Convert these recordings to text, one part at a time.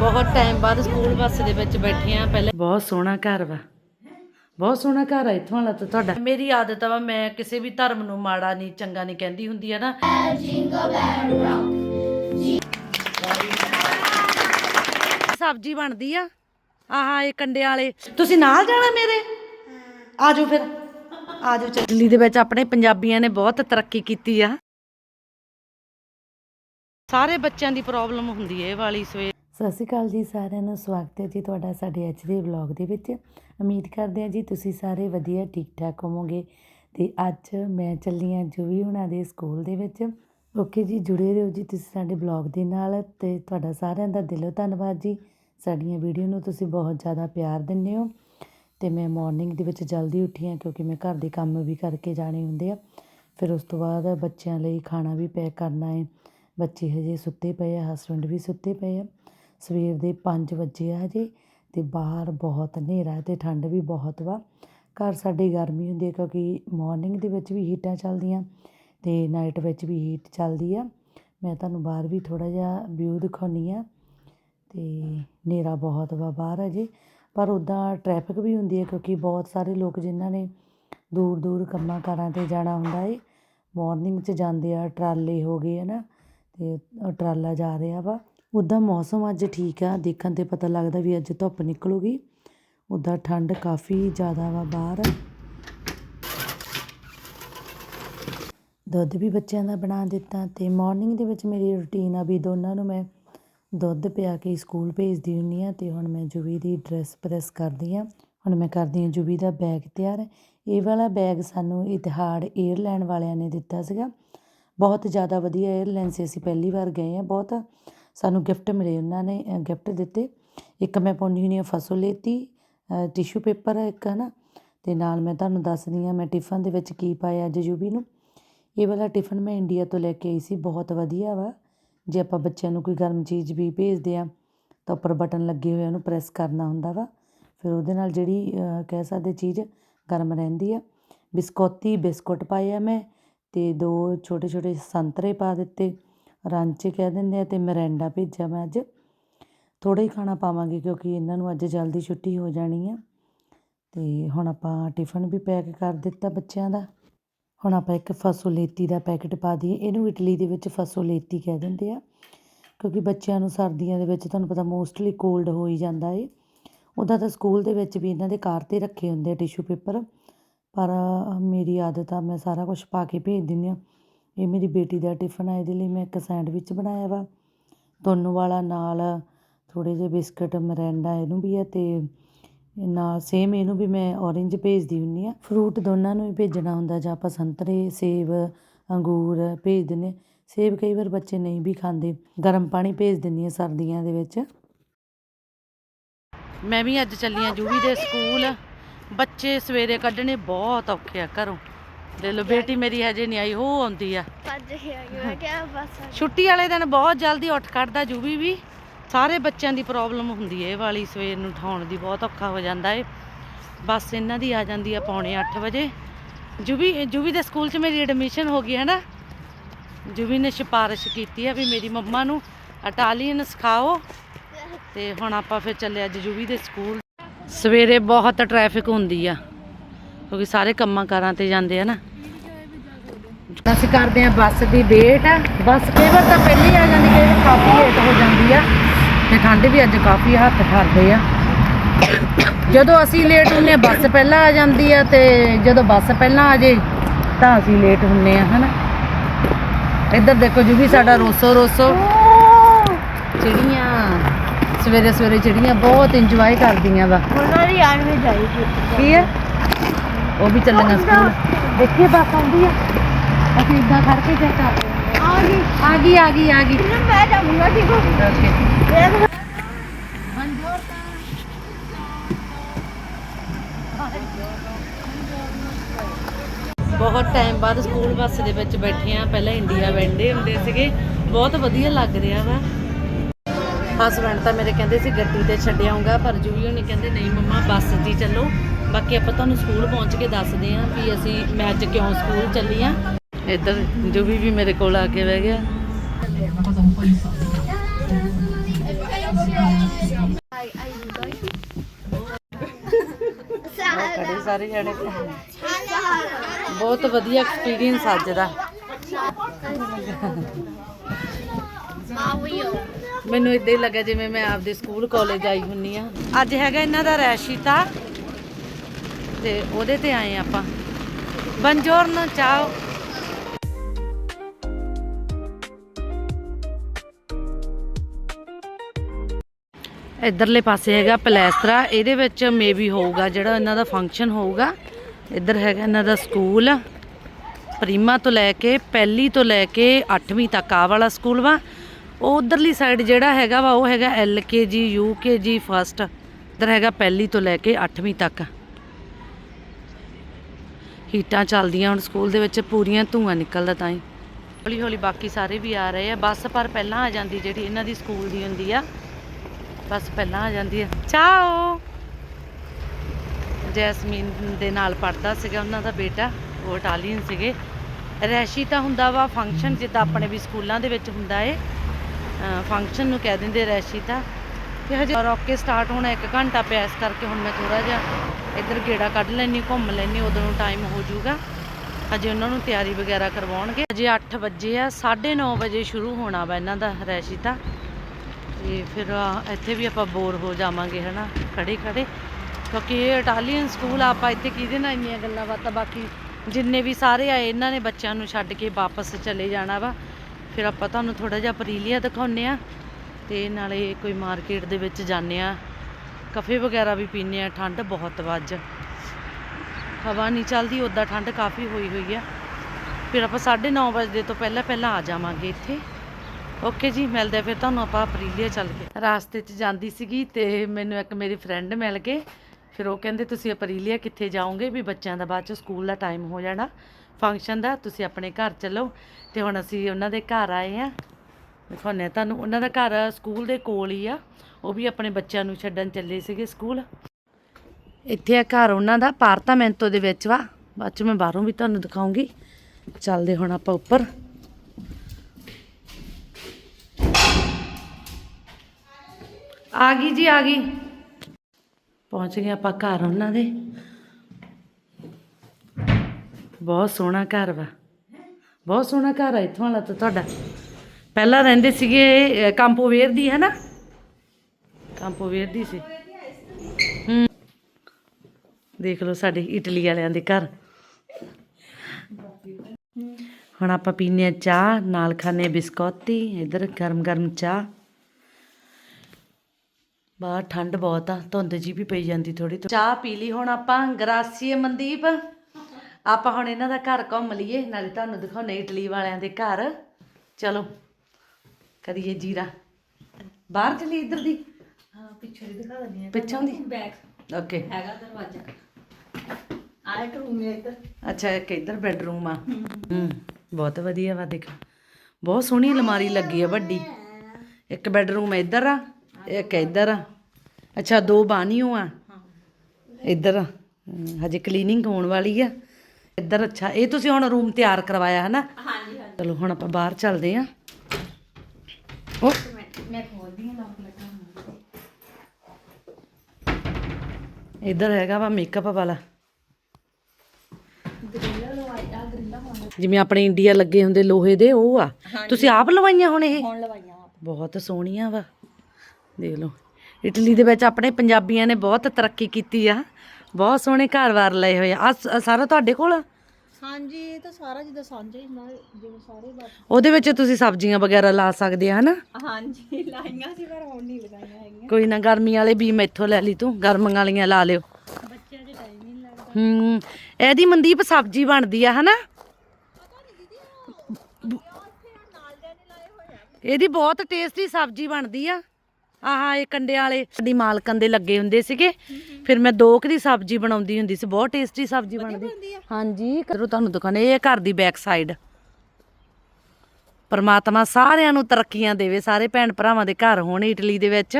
ਬਹੁਤ ਟਾਈਮ ਬਾਅਦ school bus ਦੇ ਵਿੱਚ ਬੈਠੇ ਆ ਪਹਿਲੇ ਬਹੁਤ ਸੋਹਣਾ ਘਰ ਵਾ। ਬਹੁਤ ਸੋਹਣਾ ਘਰ ਆ ਇੱਥੋਂ ਵਾਲਾ ਤਾਂ ਤੁਹਾਡਾ। ਮੇਰੀ ਆਦਤ ਵਾ ਮੈਂ ਕਿਸੇ ਵੀ ਧਰਮ ਨੂੰ ਮਾੜਾ ਨਹੀਂ ਚੰਗਾ ਨਹੀਂ ਕਹਿੰਦੀ ਹੁੰਦੀ ਆ ਨਾ? ਸਬਜ਼ੀ ਬਣਦੀ ਆ। ਆਹ ਇਹ ਕੰਡੇ ਵਾਲੇ। ਤੁਸੀਂ ਨਾਲ ਜਾਣਾ ਮੇਰੇ? ਆਜੋ ਫਿਰ। ਆਜੋ ਚੱਲੀ। ਦੇ ਵਿੱਚ ਆਪਣੇ ਪੰਜਾਬੀਆਂ ਨੇ ਬਹੁਤ ਤਰੱਕੀ ਕੀਤੀ ਆ। ਸਾਰੇ ਬੱਚਿਆਂ ਦੀ ਪ੍ਰੋਬਲਮ ਹੁੰਦੀ ਹੈ ਇਹ ਵਾਲੀ ਸਵੇ ਸਤਿ ਸ਼੍ਰੀ ਅਕਾਲ ਜੀ ਸਾਰਿਆਂ ਨੂੰ, ਸਵਾਗਤ ਹੈ ਜੀ ਤੁਹਾਡਾ ਸਾਡੇ ਅੱਜ ਦੇ ਵਲੌਗ ਦੇ ਵਿੱਚ। ਉਮੀਦ ਕਰਦੇ ਹਾਂ ਜੀ ਤੁਸੀਂ ਸਾਰੇ ਵਧੀਆ ਠੀਕ ਠਾਕ ਹੋਵੋਗੇ। ਤੇ ਅੱਜ ਮੈਂ ਚੱਲੀ ਹਾਂ ਜੁਵੀ ਹੁਣਾਂ ਦੇ ਸਕੂਲ ਦੇ ਵਿੱਚ। ਓਕੇ ਜੀ, ਜੁੜੇ ਰਹੋ ਜੀ ਤੁਸੀਂ ਸਾਡੇ ਵਲੌਗ ਦੇ ਨਾਲ। ਤੇ ਤੁਹਾਡਾ ਸਾਰਿਆਂ ਦਾ ਦਿਲੋਂ ਧੰਨਵਾਦ ਜੀ। ਸਾਡੀਆਂ ਵੀਡੀਓ ਨੂੰ ਤੁਸੀਂ ਬਹੁਤ ਜ਼ਿਆਦਾ ਪਿਆਰ ਦਿੰਦੇ ਹੋ। ਤੇ ਮੈਂ ਮਾਰਨਿੰਗ ਦੇ ਵਿੱਚ ਜਲਦੀ ਉੱਠੀ ਹਾਂ ਕਿਉਂਕਿ ਮੈਂ ਘਰ ਦੇ ਕੰਮ ਵੀ ਕਰਕੇ ਜਾਣੇ ਹੁੰਦੇ ਆ। ਫਿਰ ਉਸ ਤੋਂ ਬਾਅਦ ਬੱਚਿਆਂ ਲਈ ਖਾਣਾ ਵੀ ਪੈਕ ਕਰਨਾ ਹੈ। ਬੱਚੇ ਹਜੇ ਸੁੱਤੇ ਪਏ ਆ ਹਸਬੰਡ ਵੀ ਸੁੱਤੇ ਪਏ ਆ। ਸਵੇਰ ਦੇ ਪੰਜ ਵੱਜੇ ਆ ਹਜੇ ਅਤੇ ਬਾਹਰ ਬਹੁਤ ਹਨੇਰਾ ਅਤੇ ਠੰਡ ਵੀ ਬਹੁਤ ਵਾ। ਘਰ ਸਾਡੇ ਗਰਮੀ ਹੁੰਦੀ ਹੈ ਕਿਉਂਕਿ ਮੋਰਨਿੰਗ ਦੇ ਵਿੱਚ ਵੀ ਹੀਟਾਂ ਚੱਲਦੀਆਂ ਅਤੇ ਨਾਈਟ ਵਿੱਚ ਵੀ ਹੀਟ ਚੱਲਦੀ ਆ। ਮੈਂ ਤੁਹਾਨੂੰ ਬਾਹਰ ਵੀ ਥੋੜ੍ਹਾ ਜਿਹਾ ਵਿਊ ਦਿਖਾਉਂਦੀ ਹਾਂ ਅਤੇ ਹਨੇਰਾ ਬਹੁਤ ਵਾ ਬਾਹਰ ਅਜੇ ਪਰ ਉੱਦਾਂ ਟਰੈਫਿਕ ਵੀ ਹੁੰਦੀ ਹੈ ਕਿਉਂਕਿ ਬਹੁਤ ਸਾਰੇ ਲੋਕ ਜਿਨ੍ਹਾਂ ਨੇ ਦੂਰ ਦੂਰ ਕੰਮਾਂ ਕਾਰਾਂ ਤੇ ਜਾਣਾ ਹੁੰਦਾ ਏ ਮੋਰਨਿੰਗ 'ਚ ਜਾਂਦੇ ਆ, ਟਰਾਲੇ ਹੋ ਗਏ ਹੈ ਨਾ ਅਤੇ ਟਰਾਲਾ ਜਾ ਰਿਹਾ ਵਾ। ਉੱਦਾਂ ਮੌਸਮ ਅੱਜ ਠੀਕ ਆ, ਦੇਖਣ ਤੇ ਪਤਾ ਲੱਗਦਾ ਵੀ ਅੱਜ ਧੁੱਪ ਨਿਕਲੂਗੀ। ਉੱਦਾਂ ਠੰਡ ਕਾਫੀ ਜ਼ਿਆਦਾ ਵਾ ਬਾਹਰ। ਦੁੱਧ ਵੀ ਬੱਚਿਆਂ ਦਾ ਬਣਾ ਦਿੱਤਾ ਅਤੇ ਮਾਰਨਿੰਗ ਦੇ ਵਿੱਚ ਮੇਰੀ ਰੁਟੀਨ ਆ ਵੀ ਦੋਨਾਂ ਨੂੰ ਮੈਂ ਦੁੱਧ ਪਿਆ ਕੇ ਸਕੂਲ ਭੇਜਦੀ ਹੁੰਦੀ ਆ ਅਤੇ ਹੁਣ ਮੈਂ ਜੁਵੀ ਦੀ ਡਰੈਸ ਪ੍ਰੈਸ ਕਰਦੀ ਆ। ਹੁਣ ਮੈਂ ਕਰਦੀ ਹਾਂ ਜੁਵੀ ਦਾ ਬੈਗ ਤਿਆਰ। ਇਹ ਵਾਲਾ ਬੈਗ ਸਾਨੂੰ ਇਤਿਹਾੜ 에ਅਰਲਾਈਨ ਵਾਲਿਆਂ ਨੇ ਦਿੱਤਾ ਸੀਗਾ। ਬਹੁਤ ਜ਼ਿਆਦਾ ਵਧੀਆ 에ਅਰਲਾਈਨ ਸੀ, ਅਸੀਂ ਪਹਿਲੀ ਵਾਰ ਗਏ ਆ, ਬਹੁਤ ਸਾਨੂੰ ਗਿਫਟ ਮਿਲੇ ਉਹਨਾਂ ਨੇ ਗਿਫਟ ਦਿੱਤੇ। ਇੱਕ ਮੈਂ ਪਾਉਂਦੀ ਹੁੰਦੀ ਆ ਫਸੋਲੇਤੀ ਟਿਸ਼ੂ ਪੇਪਰ ਇੱਕ ਹੈ ਨਾ ਅਤੇ ਨਾਲ ਮੈਂ ਤੁਹਾਨੂੰ ਦੱਸਦੀ ਹਾਂ ਮੈਂ ਟਿਫਨ ਦੇ ਵਿੱਚ ਕੀ ਪਾਇਆ ਅੱਜ ਨੂੰ। ਇਹ ਵਾਲਾ ਟਿਫਨ ਮੈਂ ਇੰਡੀਆ ਤੋਂ ਲੈ ਕੇ ਆਈ ਸੀ, ਬਹੁਤ ਵਧੀਆ ਵਾ। ਜੇ ਆਪਾਂ ਬੱਚਿਆਂ ਨੂੰ ਕੋਈ ਗਰਮ ਚੀਜ਼ ਵੀ ਭੇਜਦੇ ਆ ਤਾਂ ਉੱਪਰ ਬਟਨ ਲੱਗੇ ਹੋਏ ਉਹਨੂੰ ਪ੍ਰੈਸ ਕਰਨਾ ਹੁੰਦਾ ਵਾ। ਫਿਰ ਉਹਦੇ ਨਾਲ ਜਿਹੜੀ ਕਹਿ ਸਕਦੇ ਚੀਜ਼ ਗਰਮ ਰਹਿੰਦੀ ਆ। ਬਿਸਕੋਤੀ, ਬਿਸਕੁਟ ਪਾਏ ਆ ਮੈਂ ਅਤੇ ਦੋ ਛੋਟੇ ਛੋਟੇ ਸੰਤਰੇ ਪਾ ਦਿੱਤੇ। ਰਾਂਚੇ ਕਹਿ ਦਿੰਦੇ ਆ ਅਤੇ ਮਰੈਂਡਾ ਭੇਜਿਆ ਮੈਂ ਅੱਜ। ਥੋੜ੍ਹਾ ਹੀ ਖਾਣਾ ਪਾਵਾਂਗੇ ਕਿਉਂਕਿ ਇਹਨਾਂ ਨੂੰ ਅੱਜ ਜਲਦੀ ਛੁੱਟੀ ਹੋ ਜਾਣੀ ਆ। ਅਤੇ ਹੁਣ ਆਪਾਂ ਟਿਫਨ ਵੀ ਪੈਕ ਕਰ ਦਿੱਤਾ ਬੱਚਿਆਂ ਦਾ। ਹੁਣ ਆਪਾਂ ਇੱਕ ਫਸੋਲੇਤੀ ਦਾ ਪੈਕਟ ਪਾ ਦਈਏ। ਇਹਨੂੰ ਇਟਲੀ ਦੇ ਵਿੱਚ ਫਸੋਲੇਤੀ ਕਹਿ ਦਿੰਦੇ ਆ। ਕਿਉਂਕਿ ਬੱਚਿਆਂ ਨੂੰ ਸਰਦੀਆਂ ਦੇ ਵਿੱਚ ਤੁਹਾਨੂੰ ਪਤਾ ਮੋਸਟਲੀ ਕੋਲਡ ਹੋ ਹੀ ਜਾਂਦਾ ਏ। ਉੱਦਾਂ ਤਾਂ ਸਕੂਲ ਦੇ ਵਿੱਚ ਵੀ ਇਹਨਾਂ ਦੇ ਕਾਰ 'ਤੇ ਰੱਖੇ ਹੁੰਦੇ ਆ ਟਿਸ਼ੂ ਪੇਪਰ। ਪਰ ਮੇਰੀ ਆਦਤ ਆ, ਮੈਂ ਸਾਰਾ ਕੁਝ ਪਾ ਕੇ ਭੇਜ ਦਿੰਦੀ ਹਾਂ। ਇਹ ਮੇਰੀ ਬੇਟੀ ਦਾ ਟਿਫਨ ਆ, ਇਹਦੇ ਲਈ ਮੈਂ ਇੱਕ ਸੈਂਡਵਿਚ ਬਣਾਇਆ ਵਾ। ਦੋਨੋਂ ਵਾਲਾ ਨਾਲ ਥੋੜ੍ਹੇ ਜਿਹੇ ਬਿਸਕਟ, ਮਰੈਂਡਾ ਇਹਨੂੰ ਵੀ ਆ ਅਤੇ ਨਾਲ ਸੇਮ ਇਹਨੂੰ ਵੀ ਮੈਂ ਔਰੇਂਜ ਭੇਜਦੀ ਹੁੰਦੀ ਹਾਂ ਫਰੂਟ ਦੋਨਾਂ ਨੂੰ ਹੀ ਭੇਜਣਾ ਹੁੰਦਾ, ਜਾਂ ਆਪਾਂ ਸੰਤਰੇ, ਸੇਬ, ਅੰਗੂਰ ਭੇਜ ਦਿੰਦੇ ਸੇਬ ਕਈ ਵਾਰ ਬੱਚੇ ਨਹੀਂ ਵੀ ਖਾਂਦੇ। ਗਰਮ ਪਾਣੀ ਭੇਜ ਦਿੰਦੀ ਹਾਂ ਸਰਦੀਆਂ ਦੇ ਵਿੱਚ। ਮੈਂ ਵੀ ਅੱਜ ਚੱਲੀ ਆ ਜੂਵੀ ਦੇ ਸਕੂਲ। ਬੱਚੇ ਸਵੇਰੇ ਕੱਢਣੇ ਬਹੁਤ ਔਖੇ ਆ ਘਰੋਂ। ਦੇ ਲੋ ਬੇਟੀ ਮੇਰੀ ਹਜੇ ਨਹੀਂ ਆਈ ਉਹ ਆਉਂਦੀ ਆ। ਭੱਜ ਗਿਆ ਮੈਂ ਕਿਹਾ ਬਸ ਛੁੱਟੀ ਵਾਲੇ ਦਿਨ ਬਹੁਤ ਜਲਦੀ ਉੱਠ ਖੜਦਾ ਜੂਵੀ ਵੀ। ਸਾਰੇ ਬੱਚਿਆਂ ਦੀ ਪ੍ਰੋਬਲਮ ਹੁੰਦੀ ਹੈ ਇਹ ਵਾਲੀ ਸਵੇਰ ਨੂੰ ਉਠਾਉਣ ਦੀ ਬਹੁਤ ਔਖਾ ਹੋ ਜਾਂਦਾ ਏ। ਬੱਸ ਇਹਨਾਂ ਦੀ ਆ ਜਾਂਦੀ ਆ ਪੌਣੇ 8 ਵਜੇ। ਜੂਵੀ ਜੂਵੀ ਦੇ ਸਕੂਲ 'ਚ ਮੇਰੀ ਐਡਮਿਸ਼ਨ ਹੋ ਗਈ ਹੈ ਨਾ। ਜੂਵੀ ਨੇ ਸਿਫਾਰਿਸ਼ ਕੀਤੀ ਆ ਵੀ ਮੇਰੀ ਮੰਮਾ ਨੂੰ ਇਟਾਲੀਅਨ ਸਿਖਾਓ। ਤੇ ਹੁਣ ਆਪਾਂ ਫਿਰ ਚੱਲੇ ਅੱਜ ਜੂਵੀ ਦੇ ਸਕੂਲ। ਸਵੇਰੇ ਬਹੁਤ ਟ੍ਰੈਫਿਕ ਹੁੰਦੀ ਆ ਕਿਉਂਕਿ ਸਾਰੇ ਕੰਮਾਂ ਕਾਰਾਂ ਤੇ ਜਾਂਦੇ ਆ ਨਾ। ਅਸੀਂ ਕਰਦੇ ਆ ਬੱਸ ਦੀ ਵੇਟ। ਬੱਸ ਕਈ ਵਾਰ ਤਾਂ ਪਹਿਲੀ ਆ ਜਾਂਦੀ ਕਈ ਵਾਰ ਕਾਫੀ ਲੇਟ ਹੋ ਜਾਂਦੀ ਆ। ਤੇ ਠੰਡ ਵੀ ਅੱਜ ਕਾਫੀ ਹੱਥ ਠਰਦੇ ਆ। ਜਦੋਂ ਅਸੀਂ ਲੇਟ ਹੁੰਨੇ ਆ ਬੱਸ ਪਹਿਲਾਂ ਆ ਜਾਂਦੀ ਆ ਤੇ ਜਦੋਂ ਬੱਸ ਪਹਿਲਾਂ ਆ ਜੇ ਤਾਂ ਅਸੀਂ ਲੇਟ ਹੁੰਨੇ ਆ ਹਨਾ? ਇੱਧਰ ਦੇਖੋ ਜੀ ਵੀ ਸਾਡਾ ਰੋਸੋ ਰੋਸੋ। ਚਿੜੀਆਂ ਸਵੇਰੇ ਸਵੇਰੇ ਚਿੜੀਆਂ ਬਹੁਤ ਇੰਜੋਏ ਕਰਦੀਆਂ ਵਾ। ਉਹਨਾਂ ਦੀ ਆਣ ਵੀ ਜਾਈਗੀ ਕੀ ਹੈ ਉਹ ਵੀ ਚੱਲੀਆਂ ਸਕੂਲ। ਦੇਖੀਏ ਬੱਸ ਆਉਂਦੀ ਆ। ਅਸੀਂ ਇਦਾਂ ਖੜ ਕੇ ਚੈੱਕ ਕਰਦੇ ਆ ਗਈ। ਆ ਗਈ ਆ ਗਈ ਆ ਗਈ। ਮੈਂ ਜਾਊਂਗਾ ਠੀਕ ਹੋ? ਬਹੁਤ ਟਾਈਮ ਬਾਅਦ ਸਕੂਲ ਬੱਸ ਦੇ ਵਿੱਚ ਬੈਠੇ ਆ ਪਹਿਲਾਂ ਇੰਡੀਆ ਵੰਡੇ ਹੁੰਦੇ ਸੀਗੇ। ਬਹੁਤ ਵਧੀਆ ਲੱਗ ਰਿਹਾ ਵਾ। ਹਸਬੰਡ ਤਾਂ ਮੇਰੇ ਕਹਿੰਦੇ ਸੀ ਗੱਡੀ ਤੇ ਛੱਡ ਆਉਂਗਾ ਪਰ ਜੂਲੀਓ ਨੇ ਕਹਿੰਦੇ ਨਹੀਂ ਮੰਮਾ ਬੱਸ 'ਚ ਹੀ ਚੱਲੋ। ਬਾਕੀ ਆਪਾਂ ਤੁਹਾਨੂੰ ਸਕੂਲ ਪਹੁੰਚ ਕੇ ਦੱਸਦੇ ਆਂ ਵੀ ਅਸੀਂ ਮੈਂ ਅੱਜ ਕਿਉਂ ਸਕੂਲ ਚੱਲੀ ਆ। ਇੱਧਰ ਜੂਵੀ ਵੀ ਮੇਰੇ ਕੋਲ ਆ ਕੇ ਬਹਿ ਗਿਆ। ਸਾਰੇ। ਜਣੇ ਬਹੁਤ ਵਧੀਆ ਐਕਸਪੀਰੀਅੰਸ ਅੱਜ ਦਾ. ਮੈਨੂੰ ਇਦਾਂ ਹੀ ਲੱਗਾ ਜਿਵੇਂ ਮੈਂ ਆਪਦੇ ਸਕੂਲ ਕਾਲਜ ਆਈ ਹੁੰਨੀ ਆ। ਅੱਜ ਹੈਗਾ ਇਹਨਾਂ ਦਾ ਰੈਸ਼ੀਤਾ। ਤੇ ਉਹਦੇ ਤੇ ਆਏ ਆਪਾਂ। ਬੰਜੋਰਨੋ ਚਾਓ ਇਧਰਲੇ ਪਾਸੇ ਹੈਗਾ ਪਲੈਸਤਰਾ, ਇਹਦੇ ਵਿੱਚ ਮੇਬੀ ਹੋਊਗਾ ਜਿਹੜਾ ਇਹਨਾਂ ਦਾ ਫੰਕਸ਼ਨ ਹੋਊਗਾ। ਇੱਧਰ ਹੈਗਾ ਇਹਨਾਂ ਦਾ ਸਕੂਲ। ਪ੍ਰੀਮਾ ਤੋਂ ਲੈ ਕੇ, ਪਹਿਲੀ ਤੋਂ ਲੈ ਕੇ 8ਵੀਂ ਤੱਕ ਆ ਵਾਲਾ ਸਕੂਲ ਵਾ। ਉਹ ਉਧਰਲੀ ਸਾਈਡ ਜਿਹੜਾ ਹੈਗਾ ਵਾ, ਉਹ ਹੈਗਾ ਐਲ ਕੇ ਜੀ, ਯੂ ਕੇ ਜੀ ਫਸਟ ਇੱਧਰ ਹੈਗਾ ਪਹਿਲੀ ਤੋਂ ਲੈ ਕੇ 8ਵੀਂ ਤੱਕ। ਹੀਟਾਂ ਚੱਲਦੀਆਂ ਹੁਣ ਸਕੂਲ ਦੇ ਵਿੱਚ, ਪੂਰੀਆਂ ਧੂਆਂ ਨਿਕਲਦਾ ਤਾਂ ਹੀ। ਹੌਲੀ ਹੌਲੀ ਬਾਕੀ ਸਾਰੇ ਵੀ ਆ ਰਹੇ ਆ। ਬੱਸ ਪਰ ਪਹਿਲਾਂ ਆ ਜਾਂਦੀ ਜਿਹੜੀ ਇਹਨਾਂ ਦੀ ਸਕੂਲ ਦੀ ਹੁੰਦੀ ਆ ਬਸ ਪਹਿਲਾਂ ਆ ਜਾਂਦੀ ਆ ਚਾਓ। ਜੈਸਮੀਨ ਦੇ ਨਾਲ ਪੜਦਾ ਸੀਗਾ ਉਹਨਾਂ ਦਾ ਬੇਟਾ, ਉਹ ਇਟਾਲੀਅਨ ਸੀਗੇ। ਰੈਸ਼ੀ ਤਾਂ ਹੁੰਦਾ ਵਾ ਫੰਕਸ਼ਨ ਜਿੱਦਾਂ ਆਪਣੇ ਵੀ ਸਕੂਲਾਂ ਦੇ ਵਿੱਚ ਹੁੰਦਾ ਏ। ਫੰਕਸ਼ਨ ਨੂੰ ਕਹਿ ਦਿੰਦੇ ਰੈਸ਼ੀ ਤਾਂ। ਤੇ ਹਜੇ ਰੋਕ ਕੇ ਸਟਾਰਟ ਹੋਣਾ 1 ਘੰਟਾ ਪਿਆ, ਇਸ ਕਰਕੇ ਹੁਣ ਮੈਂ ਥੋੜਾ ਜਿਹਾ ਇੱਧਰ ਗੇੜਾ ਕੱਢ ਲੈਣੀ ਘੁੰਮ ਲੈਣੀ ਉਦੋਂ ਨੂੰ ਟਾਈਮ ਹੋ ਜਾਊਗਾ। ਹਜੇ ਉਹਨਾਂ ਨੂੰ ਤਿਆਰੀ ਵਗੈਰਾ ਕਰਵਾਉਣਗੇ। ਹਜੇ 8 ਵਜੇ ਆ 9:30 ਵਜੇ ਸ਼ੁਰੂ ਹੋਣਾ ਵਾ ਇਹਨਾਂ ਦਾ ਰੈਸ਼ੀ ਤਾਂ। ਤੇ ਫਿਰ ਇੱਥੇ ਵੀ ਆਪਾਂ ਬੋਰ ਹੋ ਜਾਵਾਂਗੇ, ਹਨਾ? ਖੜੇ ਖੜੇ ਕਿਉਂਕਿ ਇਹ ਇਟਾਲੀਅਨ ਸਕੂਲ ਆਪਾਂ ਇੱਥੇ ਕਿਹਦੇ ਨਾਲ ਇੰਨੀਆਂ ਗੱਲਾਂ ਬਾਤਾਂ? ਬਾਕੀ ਜਿੰਨੇ ਵੀ ਸਾਰੇ ਆਏ, ਇਹਨਾਂ ਨੇ ਬੱਚਿਆਂ ਨੂੰ ਛੱਡ ਕੇ ਵਾਪਸ ਚਲੇ ਜਾਣਾ ਵਾ। ਫਿਰ ਆਪਾਂ ਤੁਹਾਨੂੰ ਥੋੜਾ ਜਿਹਾ ਪਰੀਲੀਆ ਦਿਖਾਉਂਦੇ ਆ ਤੇ ਨਾਲੇ ਕੋਈ ਮਾਰਕੀਟ ਦੇ ਵਿੱਚ ਜਾਂਦੇ ਆ ਕਫੇ ਵਗੈਰਾ ਵੀ ਪੀਂਦੇ ਆ ਠੰਡ ਬਹੁਤ ਵੱਜ ਹਵਾ ਨਹੀਂ ਚੱਲਦੀ ਉਦਾਂ ਠੰਡ ਕਾਫੀ ਹੋਈ ਹੋਈ ਆ। ਫਿਰ ਆਪਾਂ 9:30 ਵਜੇ ਤੋਂ ਪਹਿਲਾਂ ਪਹਿਲਾਂ ਆ ਜਾਵਾਂਗੇ ਇੱਥੇ। ਓਕੇ ਜੀ, ਮਿਲਦੇ ਫਿਰ ਤੁਹਾਨੂੰ ਆਪਾਂ ਅਪਰੀਲੀਆ ਚੱਲ ਕੇ। ਰਾਸਤੇ 'ਚ ਜਾਂਦੀ ਸੀਗੀ ਤੇ ਮੈਨੂੰ ਇੱਕ ਮੇਰੀ ਫਰੈਂਡ ਮਿਲ ਗਏ। ਫਿਰ ਉਹ ਕਹਿੰਦੇ, ਤੁਸੀਂ ਅਪਰੀਲੀਆ ਕਿੱਥੇ ਜਾਓਗੇ? ਵੀ ਬੱਚਿਆਂ ਦਾ ਬਾਅਦ 'ਚ ਸਕੂਲ ਦਾ ਟਾਈਮ ਹੋ ਜਾਣਾ। ਫੰਕਸ਼ਨ ਦਾ, ਤੁਸੀਂ ਆਪਣੇ ਘਰ ਚੱਲੋ। ਤੇ ਹੁਣ ਅਸੀਂ ਉਹਨਾਂ ਦੇ ਘਰ ਆਏ ਆ ਦਿਖਾਉਂਦੇ ਹਾਂ ਤੁਹਾਨੂੰ ਉਹਨਾਂ ਦਾ ਘਰ ਸਕੂਲ ਦੇ ਕੋਲ ਹੀ ਆ। ਉਹ ਵੀ ਆਪਣੇ ਬੱਚਿਆਂ ਨੂੰ ਛੱਡਣ ਚੱਲੇ ਸੀਗੇ ਸਕੂਲ। ਇੱਥੇ ਆ ਘਰ ਉਹਨਾਂ ਦਾ ਪਾਰਟਾਮੈਂਟੋ ਦੇ ਵਿੱਚ ਵਾ। ਬਾਅਦ 'ਚ ਮੈਂ ਬਾਹਰੋਂ ਵੀ ਤੁਹਾਨੂੰ ਦਿਖਾਉਂਗੀ। ਚੱਲਦੇ ਹੁਣ ਆਪਾਂ ਉੱਪਰ। ਆ ਗਈ ਜੀ ਆ ਗਈ। ਪਹੁੰਚ ਗਏ ਆਪਾਂ ਘਰ ਉਹਨਾਂ ਦੇ। ਬਹੁਤ ਸੋਹਣਾ ਘਰ ਵਾ। ਬਹੁਤ ਸੋਹਣਾ ਘਰ ਆ ਇੱਥੋਂ ਵਾਲਾ ਤਾਂ ਤੁਹਾਡਾ। ਪਹਿਲਾਂ ਰਹਿੰਦੇ ਸੀਗੇ ਅਹ, ਕੰਪੋਵੇਰ ਦੀ ਹੈ ਨਾ ਕੰਪੋਵੇਰ ਦੀ ਸੀ। ਹੂੰ। ਦੇਖ ਲਓ ਸਾਡੇ ਇਟਲੀ ਵਾਲਿਆਂ ਦੇ ਘਰ। ਹੁਣ ਆਪਾਂ ਪੀਨੇ ਆ ਚਾਹ ਨਾਲ ਖਾਣੇ ਬਿਸਕੋਤੀ ਇਧਰ ਗਰਮ ਗਰਮ ਚਾਹ। ਬਾਹਰ ਠੰਡ ਬਹੁਤ ਆ ਧੁੰਦ ਜੀ ਵੀ ਪਈ ਜਾਂਦੀ ਥੋੜੀ ਚਾਹ ਪੀ ਲਈ ਹੁਣ ਆਪਾਂ ਗਰਾਸੀਏ ਮਨਦੀਪ। ਆਪਾਂ ਹੁਣ ਇਹਨਾਂ ਦਾ ਘਰ ਘੁੰਮ ਲਈਏ ਨਾਲੇ ਤੁਹਾਨੂੰ ਦਿਖਾਉਣੇ ਇਟਲੀ ਵਾਲਿਆਂ ਦੇ ਘਰ। ਚਲੋ ਕਰੀਏ ਜੀਰਾ। ਬਾਹਰ ਚਲੀ ਇੱਧਰ ਦੀ। ਹਾਂ ਪਿੱਛੋਂ ਦੀ ਦਿਖਾ ਦਿੰਦੀ ਆ ਪਿੱਛੋਂ ਦੀ? ਬੈਕ। ਓਕੇ। ਹੈਗਾ ਦਰਵਾਜ਼ਾ। ਆਇਆ ਰੂਮ ਹੈ ਇੱਧਰ। ਅੱਛਾ ਇੱਕ ਇੱਧਰ ਬੈੱਡਰੂਮ ਆ। ਹੂੰ। ਬਹੁਤ ਵਧੀਆ ਵਾ ਦੇਖ। ਬਹੁਤ ਸੋਹਣੀ ਅਲਮਾਰੀ ਲੱਗੀ ਆ ਵੱਡੀ। ਇੱਕ ਬੈੱਡਰੂਮ ਇੱਧਰ ਆ ਇੱਕ ਇੱਧਰ ਆ। ਅੱਛਾ ਦੋ ਬਾਨੀਓ ਆ। ਇੱਧਰ ਆ। ਹਮ, ਹਜੇ ਕਲੀਨਿੰਗ ਹੋਣ ਵਾਲੀ ਆ। ਇੱਧਰ ਅੱਛਾ ਇਹ ਤੁਸੀਂ ਹੁਣ ਰੂਮ ਤਿਆਰ ਕਰਵਾਇਆ ਹੈ ਨਾ ਹਾਂਜੀ ਹਾਂਜੀ। ਚਲੋ ਹੁਣ ਆਪਾਂ ਬਾਹਰ ਚੱਲਦੇ ਆ। ਉਹ ਮੈਂ ਖੋਲਦੀ ਹਾਂ ਲੋਕ ਲੱਗਾ ਇੱਧਰ ਹੈਗਾ ਵਾ ਮੇਕਅਪ ਵਾਲਾ। ਜਿਵੇਂ ਆਪਣੇ ਇੰਡੀਆ ਲੱਗੇ ਹੁੰਦੇ ਲੋਹੇ ਦੇ ਉਹ ਆ। ਤੁਸੀਂ ਆਪ ਲਵਾਈਆਂ ਹੁਣ ਇਹ? ਹੁਣ ਲਵਾਈਆਂ ਆਪ। ਬਹੁਤ ਸੋਹਣੀਆਂ ਵਾ। ਦੇਖ ਲਓ। ਇਟਲੀ ਦੇ ਵਿੱਚ ਆਪਣੇ ਪੰਜਾਬੀਆਂ ਨੇ ਬਹੁਤ ਤਰੱਕੀ ਕੀਤੀ ਆ। ਬਹੁਤ ਸੋਹਣੇ ਘਰ-ਬਾਰ ਲਏ ਹੋਏ ਆ। ਆਹ ਸਾਰਾ ਤੁਹਾਡੇ ਕੋਲ? ਆ? ਹਾਂਜੀ ਇਹ ਤਾਂ ਸਾਰਾ ਜਿੱਦਾਂ ਸਾਂਝਾ ਹੀ ਹੁੰਦਾ ਜਿਵੇਂ ਸਾਰੇ ਬਾਤ ਉਹਦੇ ਵਿੱਚ ਤੁਸੀਂ ਸਬਜ਼ੀਆਂ ਵਗੈਰਾ ਲਾ ਸਕਦੇ ਆ ਹਨਾ? ਹਾਂਜੀ ਲਾਈਆਂ ਸੀ ਪਰ ਹੁਣ ਨਹੀਂ ਲਗਾਈਆਂ ਹੈਗੀਆਂ। ਕੋਈ ਨਾ ਗਰਮੀ ਵਾਲੇ ਵੀ ਮੈਥੋਂ ਲੈ ਲਈ ਤੂੰ। ਗਰਮੀਆਂ ਵਾਲੀਆਂ ਲਾ ਲਿਓ। ਬੱਚਿਆਂ ਦੇ ਟਾਈਮ ਹੀ ਨਹੀਂ ਲੱਗਦਾ। ਹੂੰ ਇਹਦੀ ਮਨਦੀਪ ਸਬਜ਼ੀ ਬਣਦੀ ਆ ਹਨਾ? ਇਹਦੀ ਬਹੁਤ ਟੇਸਟੀ ਸਬਜ਼ੀ ਬਣਦੀ ਆ। ਆਹ ਇਹ ਕੰਡਿਆਂ ਵਾਲੇ ਸਾਡੀ ਮਾਲਕਨ ਦੇ ਲੱਗੇ ਹੁੰਦੇ ਸੀਗੇ। ਫਿਰ ਮੈਂ ਦੋ ਕੁ ਦੀ ਸਬਜ਼ੀ ਬਣਾਉਂਦੀ ਹੁੰਦੀ ਸੀ ਬਹੁਤ ਟੇਸਟੀ ਸਬਜ਼ੀ ਬਣਦੀ। ਹਾਂਜੀ ਕਰੋ ਤੁਹਾਨੂੰ ਦਿਖਾਣੇ ਇਹ ਘਰ ਦੀ ਬੈਕ ਸਾਈਡ ਪਰਮਾਤਮਾ ਸਾਰਿਆਂ ਨੂੰ ਤਰੱਕੀਆਂ ਦੇਵੇ ਸਾਰੇ ਭੈਣ ਭਰਾਵਾਂ ਦੇ ਘਰ ਹੋਣ ਇਟਲੀ ਦੇ ਵਿੱਚ।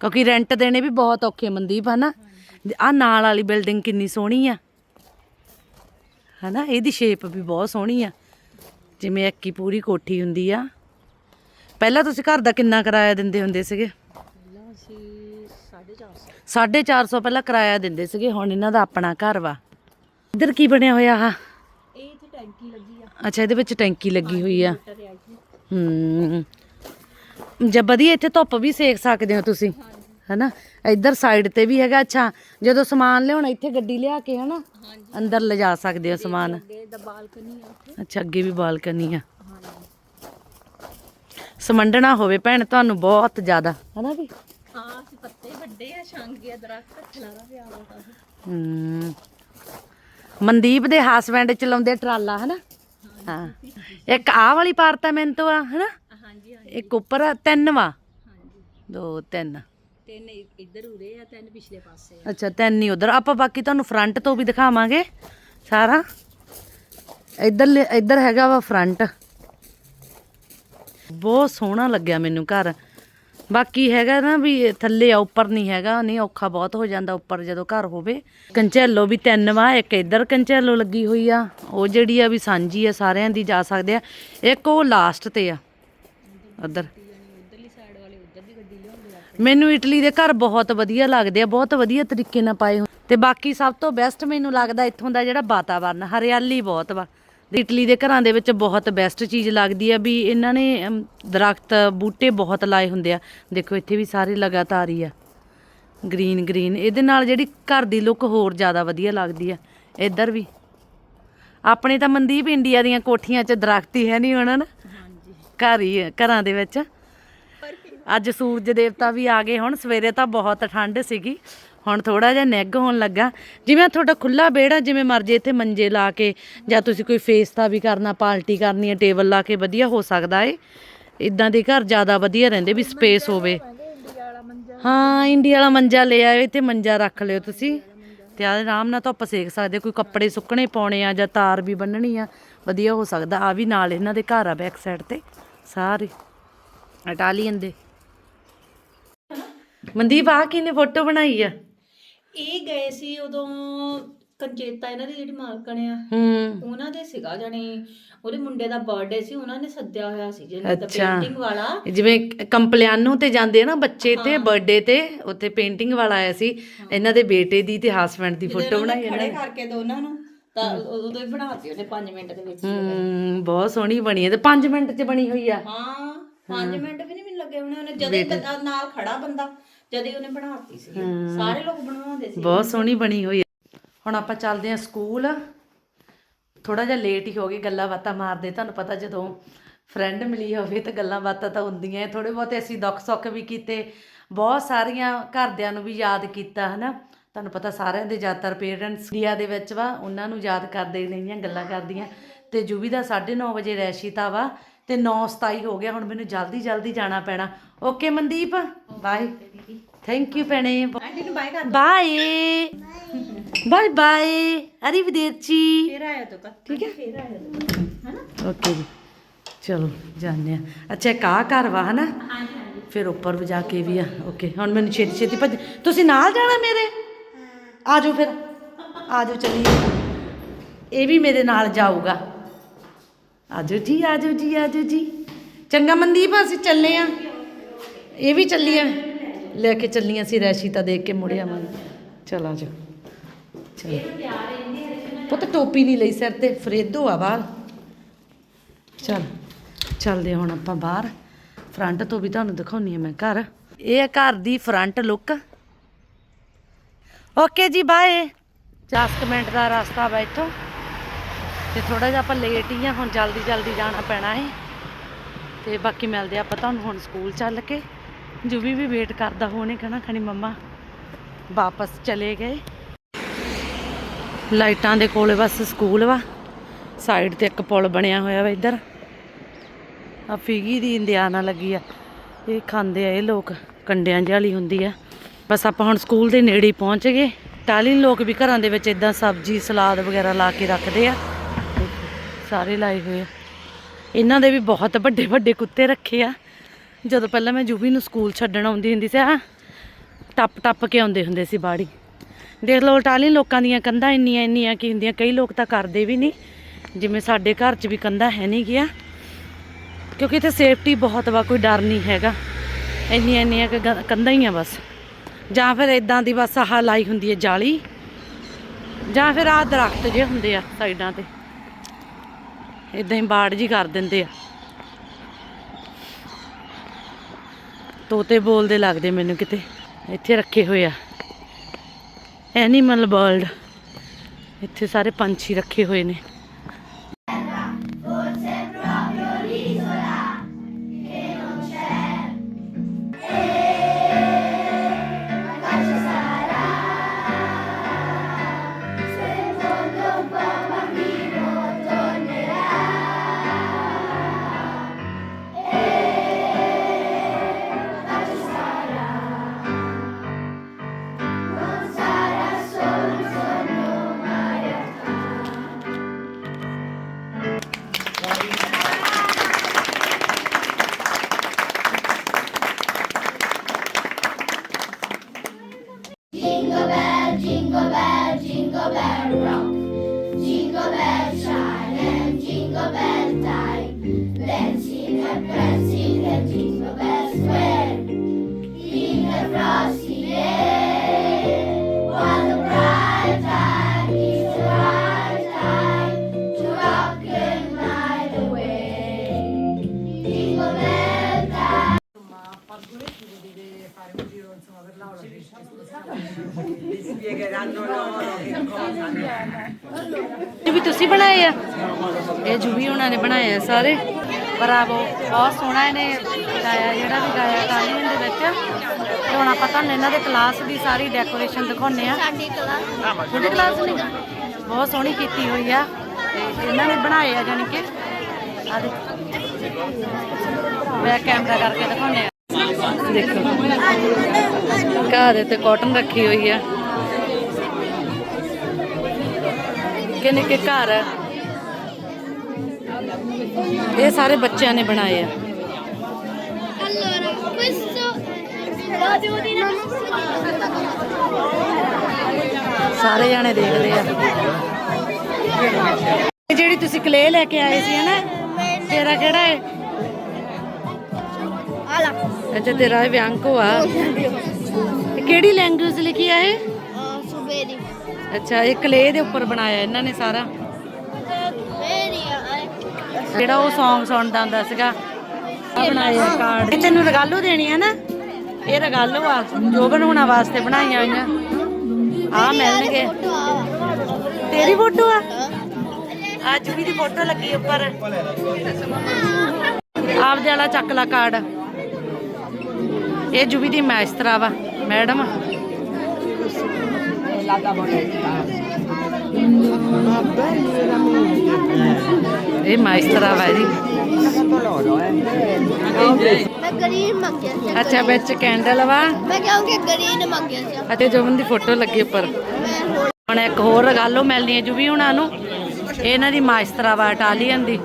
ਕਿਉਂਕਿ ਰੈਂਟ ਦੇਣੇ ਵੀ ਬਹੁਤ ਔਖੇ ਮਨਦੀਪ ਹਨਾ? ਆ ਨਾਲ ਵਾਲੀ ਬਿਲਡਿੰਗ ਕਿੰਨੀ ਸੋਹਣੀ ਆ। ਹਨਾ ਇਹਦੀ ਸ਼ੇਪ ਵੀ ਬਹੁਤ ਸੋਹਣੀ ਆ। ਜਿਵੇਂ ਇੱਕ ਹੀ ਪੂਰੀ ਕੋਠੀ ਹੁੰਦੀ ਆ। ਪਹਿਲਾਂ ਤੁਸੀਂ ਘਰ ਦਾ ਕਿੰਨਾ ਕਿਰਾਇਆ ਦਿੰਦੇ ਹੁੰਦੇ ਸੀਗੇ? 450 450 ਪਹਿਲਾਂ ਕਿਰਾਇਆ ਦਿੰਦੇ ਸੀਗੇ ਹੁਣ ਇਹਨਾਂ ਦਾ ਆਪਣਾ ਘਰ ਵਾ। ਇੱਧਰ ਕੀ ਬਣਿਆ ਹੋਇਆ ਆ ਇਹ ਇੱਥੇ ਟੈਂਕੀ ਲੱਗੀ ਆ। ਅੱਛਾ ਇਹਦੇ ਵਿੱਚ ਟੈਂਕੀ ਲੱਗੀ ਹੋਈ ਆ। ਹੂੰ ਜੇ ਵਧੀਆ ਇੱਥੇ ਧੁੱਪ ਵੀ ਸੇਕ ਸਕਦੇ ਹੋ ਤੁਸੀਂ ਹੈਨਾ? ਇੱਧਰ ਸਾਈਡ ਤੇ ਵੀ ਹੈਗਾ ਅੱਛਾ ਜਦੋਂ ਸਮਾਨ ਲਿਆਉਣਾ ਇੱਥੇ ਗੱਡੀ ਲਿਆ ਕੇ ਹਨਾ? ਅੰਦਰ ਲਿਜਾ ਸਕਦੇ ਹੋ ਸਮਾਨ। ਅੱਛਾ ਅੱਗੇ ਵੀ ਬਾਲਕਨੀ ਆ। ਸਮੰਡਣਾ ਹੋਵੇ ਭੈਣ ਤੁਹਾਨੂੰ ਬਹੁਤ ਜ਼ਿਆਦਾ ਹਨਾ ਵੀ? ਹਾਂ ਅਸੀਂ ਪੱਤੇ ਵੱਡੇ ਆ ਛਾਂਗੇ ਦਰਖਤ ਖਲਾਰਾ ਪਿਆ ਵਾ ਕਾਫੀ ਹੂੰ। ਮਨਦੀਪ ਦੇ ਹਸਬੈਂਡ ਚਲਾਉਂਦੇ ਟਰਾਲਾ ਹਨਾ? ਹਾਂ। ਇੱਕ ਆਹ ਵਾਲੀ ਅਪਾਰਟਮੈਂਟ ਆ ਹਨਾ? ਹਾਂਜੀ ਹਾਂਜੀ। ਇੱਕ ਉੱਪਰ ਆ, ਤਿੰਨ ਵਾ। ਹਾਂਜੀ। ਦੋ ਤਿੰਨ। ਤਿੰਨ ਇ- ਇੱਧਰ ਉਰੇ ਆ ਤਿੰਨ ਪਿਛਲੇ ਪਾਸੇ ਆ। ਅੱਛਾ ਤਿੰਨ ਹੀ ਉਧਰ। ਆਪਾਂ ਬਾਕੀ ਤੁਹਾਨੂੰ ਫਰੰਟ ਤੋਂ ਵੀ ਦਿਖਾਵਾਂਗੇ ਸਾਰਾ। ਇੱਧਰ ਇੱਧਰ ਹੈਗਾ ਵਾ ਫਰੰਟ ਬਹੁਤ ਸੋਹਣਾ ਲੱਗਿਆ ਮੈਨੂੰ ਘਰ। ਬਾਕੀ ਹੈਗਾ ਨਾ ਵੀ ਥੱਲੇ ਆ, ਉੱਪਰ ਨਹੀਂ ਹੈਗਾ, ਨਹੀਂ ਔਖਾ ਬਹੁਤ ਹੋ ਜਾਂਦਾ ਉੱਪਰ ਜਦੋਂ ਘਰ ਹੋਵੇ। ਕੰਚੈਲੋ ਵੀ ਤਿੰਨ ਵਾ, ਇੱਕ ਇੱਧਰ ਕੰਚੈਲੋ ਲੱਗੀ ਹੋਈ ਆ। ਉਹ ਜਿਹੜੀ ਆ ਵੀ ਸਾਂਝੀ ਆ, ਸਾਰਿਆਂ ਦੀ ਜਾ ਸਕਦੇ ਆ। ਇੱਕ ਉਹ ਲਾਸਟ ਤੇ ਆ। ਉੱਧਰ। ਉਧਰ ਮੈਨੂੰ ਇਟਲੀ ਦੇ ਘਰ ਬਹੁਤ ਵਧੀਆ ਲੱਗਦੇ ਆ, ਬਹੁਤ ਵਧੀਆ ਤਰੀਕੇ ਨਾਲ ਪਾਏ ਹੋਏ। ਤੇ ਬਾਕੀ ਸਭ ਤੋਂ ਬੈਸਟ ਮੈਨੂੰ ਲੱਗਦਾ ਇੱਥੋਂ ਦਾ ਜਿਹੜਾ ਵਾਤਾਵਰਨ, ਹਰਿਆਲੀ ਬਹੁਤ ਵਾ। ਇਟਲੀ ਦੇ ਘਰਾਂ ਦੇ ਵਿੱਚ ਬਹੁਤ ਬੈਸਟ ਚੀਜ਼ ਲੱਗਦੀ ਆ ਵੀ ਇਹਨਾਂ ਨੇ ਅਮ, ਦਰਖਤ ਬੂਟੇ ਬਹੁਤ ਲਾਏ ਹੁੰਦੇ ਆ। ਦੇਖੋ ਇੱਥੇ ਵੀ ਸਾਰੇ ਲਗਾਤਾਰ ਹੀ ਆ। ਗ੍ਰੀਨ ਗ੍ਰੀਨ ਇਹਦੇ ਨਾਲ ਜਿਹੜੀ ਘਰ ਦੀ ਲੁੱਕ ਹੋਰ ਜ਼ਿਆਦਾ ਵਧੀਆ ਲੱਗਦੀ ਆ। ਇੱਧਰ ਵੀ। ਆਪਣੇ ਤਾਂ ਮਨਦੀਪ ਇੰਡੀਆ ਦੀਆਂ ਕੋਠੀਆਂ 'ਚ ਦਰਖਤ ਹੀ ਹੈ ਨਹੀਂ ਹੋਣਾ ਨਾ ਹਾਂਜੀ। ਘਰ ਹੀ ਆ, ਘਰਾਂ ਦੇ ਵਿੱਚ। ਅੱਜ ਸੂਰਜ ਦੇਵਤਾ ਵੀ ਆ ਗਏ ਹੁਣ। ਸਵੇਰੇ ਤਾਂ ਬਹੁਤ ਠੰਡ ਸੀਗੀ। ਹੁਣ ਥੋੜਾ ਜਿਹਾ ਨਿੱਘ ਹੋਣ ਲੱਗਾ। ਜਿਵੇਂ ਤੁਹਾਡਾ ਖੁੱਲਾ ਵਿਹੜਾ ਜਿਵੇਂ ਮਰਜ਼ੀ ਇੱਥੇ ਮੰਜੇ ਲਾ ਕੇ ਜਾਂ ਤੁਸੀਂ ਕੋਈ ਫੇਸਤਾ ਵੀ ਕਰਨਾ ਪਾਰਟੀ ਕਰਨੀ ਹੈ ਟੇਬਲ ਲਾ ਕੇ ਵਧੀਆ ਹੋ ਸਕਦਾ ਏ। ਇਦਾਂ ਦੇ ਘਰ ਜ਼ਿਆਦਾ ਵਧੀਆ ਰਹਿੰਦੇ ਵੀ ਸਪੇਸ ਹੋਵੇ। ਹਾਂ, ਇੰਡੀਆ ਵਾਲਾ ਮੰਜਾ ਲੈ ਆਇਓ, ਇੱਥੇ ਮੰਜਾ ਰੱਖ ਲਿਓ ਤੁਸੀਂ। ਤੇ ਆ ਆਰਾਮ ਨਾਲ ਧੁੱਪ ਸੇਕ ਸਕਦੇ ਕੋਈ ਕੱਪੜੇ ਸੁੱਕਣੇ ਪਾਉਣੇ ਆ ਜਾਂ ਤਾਰ ਵੀ ਬੰਨਣੀ ਆ, ਵਧੀਆ ਹੋ ਸਕਦਾ। ਆ ਵੀ ਨਾਲ ਇਹਨਾਂ ਦੇ ਘਰ ਆ ਬੈਕ ਸਾਈਡ ਤੇ, ਸਾਰੇ। ਇਟਾਲੀਅਨ ਦੇ। ਮਨਦੀਪ ਆ ਕਿਨੇ ਫੋਟੋ ਬਣਾਈ ਆ? ਇਹ ਗਏ ਸੀ ਉਦੋਂ ਕੰਚੇਤਾ ਇਹਨਾਂ ਦੀ ਜਿਹੜੀ ਮਾਲਕਣ ਆ ਹੂੰ। ਉਹਨਾਂ ਦੇ ਸੀਗਾ ਜਾਣੀ ਉਹਦੇ ਮੁੰਡੇ ਦਾ ਬਰਥਡੇ ਸੀ ਉਹਨਾਂ ਨੇ ਸੱਦਿਆ ਹੋਇਆ ਸੀ ਜਿਹਨੇ ਤਾਂ ਅੱਛਾ। ਪੇਂਟਿੰਗ ਵਾਲਾ। ਜਿਵੇਂ ਕੰਪਲਿਆਨੋ ਤੇ ਜਾਂਦੇ ਆ ਨਾ ਬੱਚੇ ਤੇ ਬਰਥਡੇ ਤੇ ਉੱਥੇ ਪੇਂਟਿੰਗ ਵਾਲਾ ਆਇਆ ਸੀ ਇਹਨਾਂ ਦੇ ਬੇਟੇ ਦੀ ਤੇ ਹਸਬੰਡ ਦੀ ਫੋਟੋ ਬਣਾਈ ਇਹਨਾਂ ਖੜੇ ਨੇ। ਕਰਕੇ ਦੋਨਾਂ ਨੂੰ ਤਾਂ ਉਦੋਂ ਹੀ ਬਣਾਤੀ ਉਹਨੇ 5 ਮਿੰਟ ਦੇ ਵਿੱਚ। ਹੂੰ ਬਹੁਤ ਸੋਹਣੀ ਬਣੀ ਹੈ ਤੇ 5 ਮਿੰਟ 'ਚ ਬਣੀ ਹੋਈ ਆ। ਹਾਂ 5 ਮਿੰਟ ਵੀ ਨਹੀਂ ਮੈਨੂੰ ਲੱਗੇ ਉਹਨੇ ਉਹਨੇ ਜਦੇ ਬੰਦਾ ਨਾਲ ਖੜਾ ਬੰਦਾ ਜਦੇ ਉਹਨੇ ਬਣਾਤੀ ਸੀ। ਸਾਰੇ ਲੋਕ ਬਣਵਾਉਂਦੇ ਸੀ। ਬਹੁਤ ਸੋਹਣੀ ਬਣੀ ਹੋਈ ਹੈ। ਹੁਣ ਆਪਾਂ ਚੱਲਦੇ ਹਾਂ ਸਕੂਲ। ਥੋੜਾ ਜਿਹਾ ਲੇਟ ਹੀ ਹੋ ਗਏ ਗੱਲਾਂ ਬਾਤਾਂ ਮਾਰਦੇ। ਤੁਹਾਨੂੰ ਪਤਾ ਜਦੋਂ ਫਰੈਂਡ ਮਿਲੀ ਹੋਵੇ ਤਾਂ ਗੱਲਾਂ ਬਾਤਾਂ ਤਾਂ ਹੁੰਦੀਆਂ ਥੋੜੇ ਬਹੁਤੇ ਅਸੀਂ ਦੁੱਖ ਸੁੱਖ ਵੀ ਕੀਤੇ। ਬਹੁਤ ਸਾਰੀਆਂ ਘਰਦਿਆਂ ਨੂੰ ਵੀ ਯਾਦ ਕੀਤਾ ਹਨਾ? ਤੁਹਾਨੂੰ ਪਤਾ ਸਾਰਿਆਂ ਦੇ ਜ਼ਿਆਦਾਤਰ ਪੇਰੈਂਟਸ ਇੰਡੀਆ ਦੇ ਵਿੱਚ ਵਾ। ਉਹਨਾਂ ਨੂੰ ਯਾਦ ਕਰਦੇ ਨੇਗੀਆਂ ਗੱਲਾਂ ਕਰਦੀਆਂ। ਤੇ ਜੁਬੀ ਦਾ 9:30 ਵਜੇ ਰੈਸ਼ੀਤਾ ਵਾ। ਤੇ 9:27 ਹੋ ਗਿਆ ਹੁਣ ਮੈਨੂੰ ਜਲਦੀ ਜਲਦੀ ਜਾਣਾ ਪੈਣਾ। Okay Mandeep? Bye thank you ਭੈਣੇ। ਆਂਟੀ ਨੂੰ ਬਾਏ ਕਰ ਬਾਏ ਬਾਏ ਬਾਏ ਅਰੀਵਦੇਰਚੀ ਫੇਰ ਆਇਆ ਤੋ ਠੀਕ ਹੈ? ਫੇਰ ਆਇਆ ਤੋ। ਹਨਾ? ਓਕੇ ਜੀ। ਚਲੋ ਜਾਂਦੇ ਆ ਅੱਛਾ ਆਹ ਘਰ ਵਾ ਹਨਾ? ਹਾਂਜੀ ਹਾਂਜੀ। ਫਿਰ ਉੱਪਰ ਵੀ ਜਾ ਕੇ ਵੀ ਆ। ਓਕੇ ਹੁਣ ਮੈਨੂੰ ਛੇਤੀ ਛੇਤੀ ਭੱਜ ਤੁਸੀਂ ਨਾਲ ਜਾਣਾ ਮੇਰੇ? ਆ ਜਾਓ ਫਿਰ। ਆ ਜਾਓ ਚੱਲੀਏ। ਇਹ ਵੀ ਮੇਰੇ ਨਾਲ ਜਾਊਗਾ। ਆ ਜੀ ਆ ਜੀ ਆ ਜੀ। ਚੰਗਾ ਮਨਦੀਪ, ਅਸੀਂ ਚੱਲੇ ਆ। ਇਹ ਵੀ ਚੱਲੀ ਲੈ ਕੇ ਚੱਲੀਆਂ ਸੀ ਰੈਸ਼ੀ ਤਾਂ ਦੇਖ ਕੇ ਮੁੜਿਆ ਮਨ। ਚਲ ਆ ਚਲ। ਪੁੱਤ ਟੋਪੀ ਨਹੀਂ ਲਈ ਸਿਰ ਤੇ, ਫਰੇਦੋ ਆ ਬਾਹਰ। ਚਲ, ਚੱਲਦੇ ਹੁਣ ਆਪਾਂ ਬਾਹਰ। ਫਰੰਟ ਤੋਂ ਵੀ ਤੁਹਾਨੂੰ ਦਿਖਾਉਣੀ ਆ ਮੈਂ ਘਰ। ਇਹ ਆ ਘਰ ਦੀ front look. Okay ji, bye. 10 ਕੁ ਮਿੰਟ ਦਾ ਰਸਤਾ ਵਾ ਇੱਥੋਂ। ਤੇ ਥੋੜਾ ਜਿਹਾ ਆਪਾਂ ਲੇਟ ਹੀ ਆ, ਹੁਣ ਜਲਦੀ ਜਲਦੀ ਜਾਣਾ ਪੈਣਾ ਹੈ। ਤੇ ਬਾਕੀ ਮਿਲਦੇ ਆਪਾਂ ਤੁਹਾਨੂੰ ਹੁਣ ਸਕੂਲ ਚੱਲ ਕੇ। ਜੁਬੀ ਵੀ ਵੇਟ ਕਰਦਾ, ਹੋਣੇ ਕਹਣਾ ਖਣੀ ਮੰਮਾ ਵਾਪਸ ਚਲੇ ਗਏ। ਲਾਈਟਾਂ ਦੇ ਕੋਲੇ ਬਸ ਸਕੂਲ ਵਾ। ਸਾਈਡ ਤੇ ਇੱਕ ਪੁਲ ਬਣਿਆ ਹੋਇਆ ਵਾ ਇੱਧਰ। ਆ ਫਿਗੀ ਦੀ ਇੰਦਿਆਨਾ ਲੱਗੀ ਆ। ਇਹ ਖਾਂਦੇ ਆ ਇਹ ਲੋਕ, ਕੰਡਿਆਂ ਜਿਹੀ ਵਾਲੀ ਹੁੰਦੀ ਆ। ਬਸ ਆਪਾਂ ਹੁਣ ਸਕੂਲ ਦੇ ਨੇੜੇ ਪਹੁੰਚ ਗਏ। ਟਾਲੀਨ ਲੋਕ ਵੀ ਘਰਾਂ ਦੇ ਵਿੱਚ ਇਦਾਂ ਸਬਜ਼ੀ, ਸਲਾਦ ਵਗੈਰਾ ਲਾ ਕੇ ਰੱਖਦੇ ਆ। ਸਾਰੇ ਲਾਏ ਹੋਏ ਆ। ਇਹਨਾਂ ਦੇ ਵੀ ਬਹੁਤ ਵੱਡੇ ਵੱਡੇ ਕੁੱਤੇ ਰੱਖੇ ਆ। ਜਦੋਂ ਪਹਿਲਾਂ ਮੈਂ ਜੁਬੀ ਨੂੰ ਸਕੂਲ ਛੱਡਣ ਆਉਂਦੀ ਹੁੰਦੀ ਸੀ ਆ ਟੱਪ ਟੱਪ ਕੇ ਆਉਂਦੇ ਹੁੰਦੇ ਸੀ ਬਾੜੀ। ਦੇਖ ਲਓ ਇਟਾਲੀਅਨ ਲੋਕਾਂ ਦੀਆਂ ਕੰਧਾਂ ਇੰਨੀਆਂ ਇੰਨੀਆਂ ਕੀ ਹੁੰਦੀਆਂ, ਕਈ ਲੋਕ ਤਾਂ ਕਰਦੇ ਵੀ ਨਹੀਂ ਜਿਵੇਂ ਸਾਡੇ ਘਰ 'ਚ ਵੀ ਕੰਧਾਂ ਹੈ ਨਹੀਂ ਗਿਆ। ਕਿਉਂਕਿ ਇੱਥੇ ਸੇਫਟੀ ਬਹੁਤ ਵਾ, ਕੋਈ ਡਰ ਨਹੀਂ ਹੈਗਾ। ਇੰਨੀਆਂ ਇੰਨੀਆਂ ਕੁ ਗ- ਕੰਧਾਂ ਹੀ ਆ ਬਸ। ਜਾਂ ਫਿਰ ਇਦਾਂ ਦੀ ਬਸ ਆਹ ਲਾਈ ਹੁੰਦੀ ਹੈ ਜਾਲੀ। ਜਾਂ ਫਿਰ ਆਹ ਦਰਖਤ ਜੇ ਹੁੰਦੇ ਆ ਸਾਈਡਾਂ ਤੇ। ਇਦਾਂ ਹੀ ਬਾੜ ਜੀ ਕਰ ਦਿੰਦੇ ਆ। ਤੋਤੇ ਬੋਲਦੇ ਲੱਗਦੇ ਮੈਨੂੰ ਕਿਤੇ, ਇੱਥੇ ਰੱਖੇ ਹੋਏ ਆ। ਐਨੀਮਲ ਵਰਲਡ ਇੱਥੇ ਸਾਰੇ ਪੰਛੀ ਰੱਖੇ ਹੋਏ ਨੇ। ਇਹ ਵੀ ਤੁਸੀਂ ਬਣਾਏ ਆ? ਇਹ ਜੁਬੀ ਉਹਨਾਂ ਨੇ ਬਣਾਏ ਆ ਸਾਰੇ। ਬਰਾਵੋ ਬਹੁਤ ਸੋਹਣਾ ਇਹਨੇ ਗਾਇਆ ਜਿਹੜਾ ਵੀ ਗਾਇਆ ਕਾਲੀਨ ਦੇ ਵਿੱਚ। ਤੇ ਹੁਣ ਆਪਾਂ ਤੁਹਾਨੂੰ ਇਹਨਾਂ ਦੇ ਕਲਾਸ ਦੀ ਸਾਰੀ ਡੈਕੋਰੇਸ਼ਨ ਦਿਖਾਉਣੇ ਆ ਸਾਡੀ ਕਲਾਸ ਨਹੀਂ ਬਹੁਤ ਸੋਹਣੀ ਕੀਤੀ ਹੋਈ ਆ। ਤੇ ਇਹਨਾਂ ਨੇ ਬਣਾਏ ਆ ਜਾਨੀ ਕਿ ਆ ਦੇ ਮੈਂ ਕੈਮਰਾ ਕਰਕੇ ਦਿਖਾਉਣੇ ਆ ਦੇਖੋ। ਦੇ ਤੇ ਕਾਟਨ ਰੱਖੀ ਹੋਈ ਆ। ਨਿੱਕੇ ਨਿੱਕੇ ਘਰ ਇਹ ਸਾਰੇ ਬੱਚਿਆਂ ਨੇ ਬਣਾਏ ਆ। ਸਾਰੇ ਜਾਣੇ ਦੇਖਦੇ ਆ। ਜਿਹੜੀ ਤੁਸੀਂ ਕਲੇ ਲੈ ਕੇ ਆਏ ਸੀ ਨਾ ਤੇਰਾ ਕਿਹੜਾ ਹੈ Ala, ਅੱਛਾ ਤੇਰਾ ਵਿਆਂਕੋ ਆ। ਕਿਹੜੀ ਲੈਂਗੁਏਜ ਲਿਖੀ ਆ ਇਹ? vedi. ਅੱਛਾ, ਇਹ ਕਲੇ ਦੇ ਉੱਪਰ ਬਣਾਇਆ ਇਹਨਾਂ ਨੇ ਸਾਰਾ। ਜਿਹੜਾ ਉਹ Song ਸੁਣਦਾ ਹੁੰਦਾ ਸੀਗਾ ਆ ਬਣਾਇਆ ਕਾਰਡ ਇਹ ਤੈਨੂੰ ਰਗਾਲੂ ਦੇਣੀ ਆ ਨਾ? ਇਹ ਰਗਾਲੂ ਆ ਜੋ ਬਣਾਉਣਾ ਵਾਸਤੇ ਬਣਾਈਆਂ ਹੋਈਆਂ। ਆ ਮਿਲਣਗੇ। ਤੇਰੀ ਫੋਟੋ ਆ? ਅੱਜ ਵੀ ਦੀ ਫੋਟੋ ਲੱਗੀ ਉੱਪਰ। ਆਪਦੇ ਵਾਲਾ ਚੱਕ ਲਾ ਕਾਰਡ ਇਹ ਜੁਬੀ ਦੀ ਮਾਸਟਰਾ ਵਾ, ਮੈਡਮ। ਇਹ ਮਾਸਟਰਾ ਵਾ ਜੀ ਮੈਂ ਗਰੀਨ ਮੰਗਿਆ ਸੀ ਅੱਛਾ ਵਿੱਚ ਕੈਂਡਲ ਵਾ? ਮੈਂ ਕਹਾਂਗੀ ਗਰੀਨ ਮੰਗਿਆ ਸੀ। ਅਤੇ ਜੁਬਨ ਦੀ ਫੋਟੋ ਲੱਗੀ ਉੱਪਰ। ਹੁਣ ਇੱਕ ਹੋਰ ਗੱਲ ਉਹ ਮਿਲਣੀ ਹੈ ਜੁਬੀ ਹੁਣਾਂ ਨੂੰ। ਇਹ ਇਹਨਾਂ ਦੀ ਮਾਸਟਰਾ ਵਾ ਇਟਾਲੀਅਨ ਦੀ।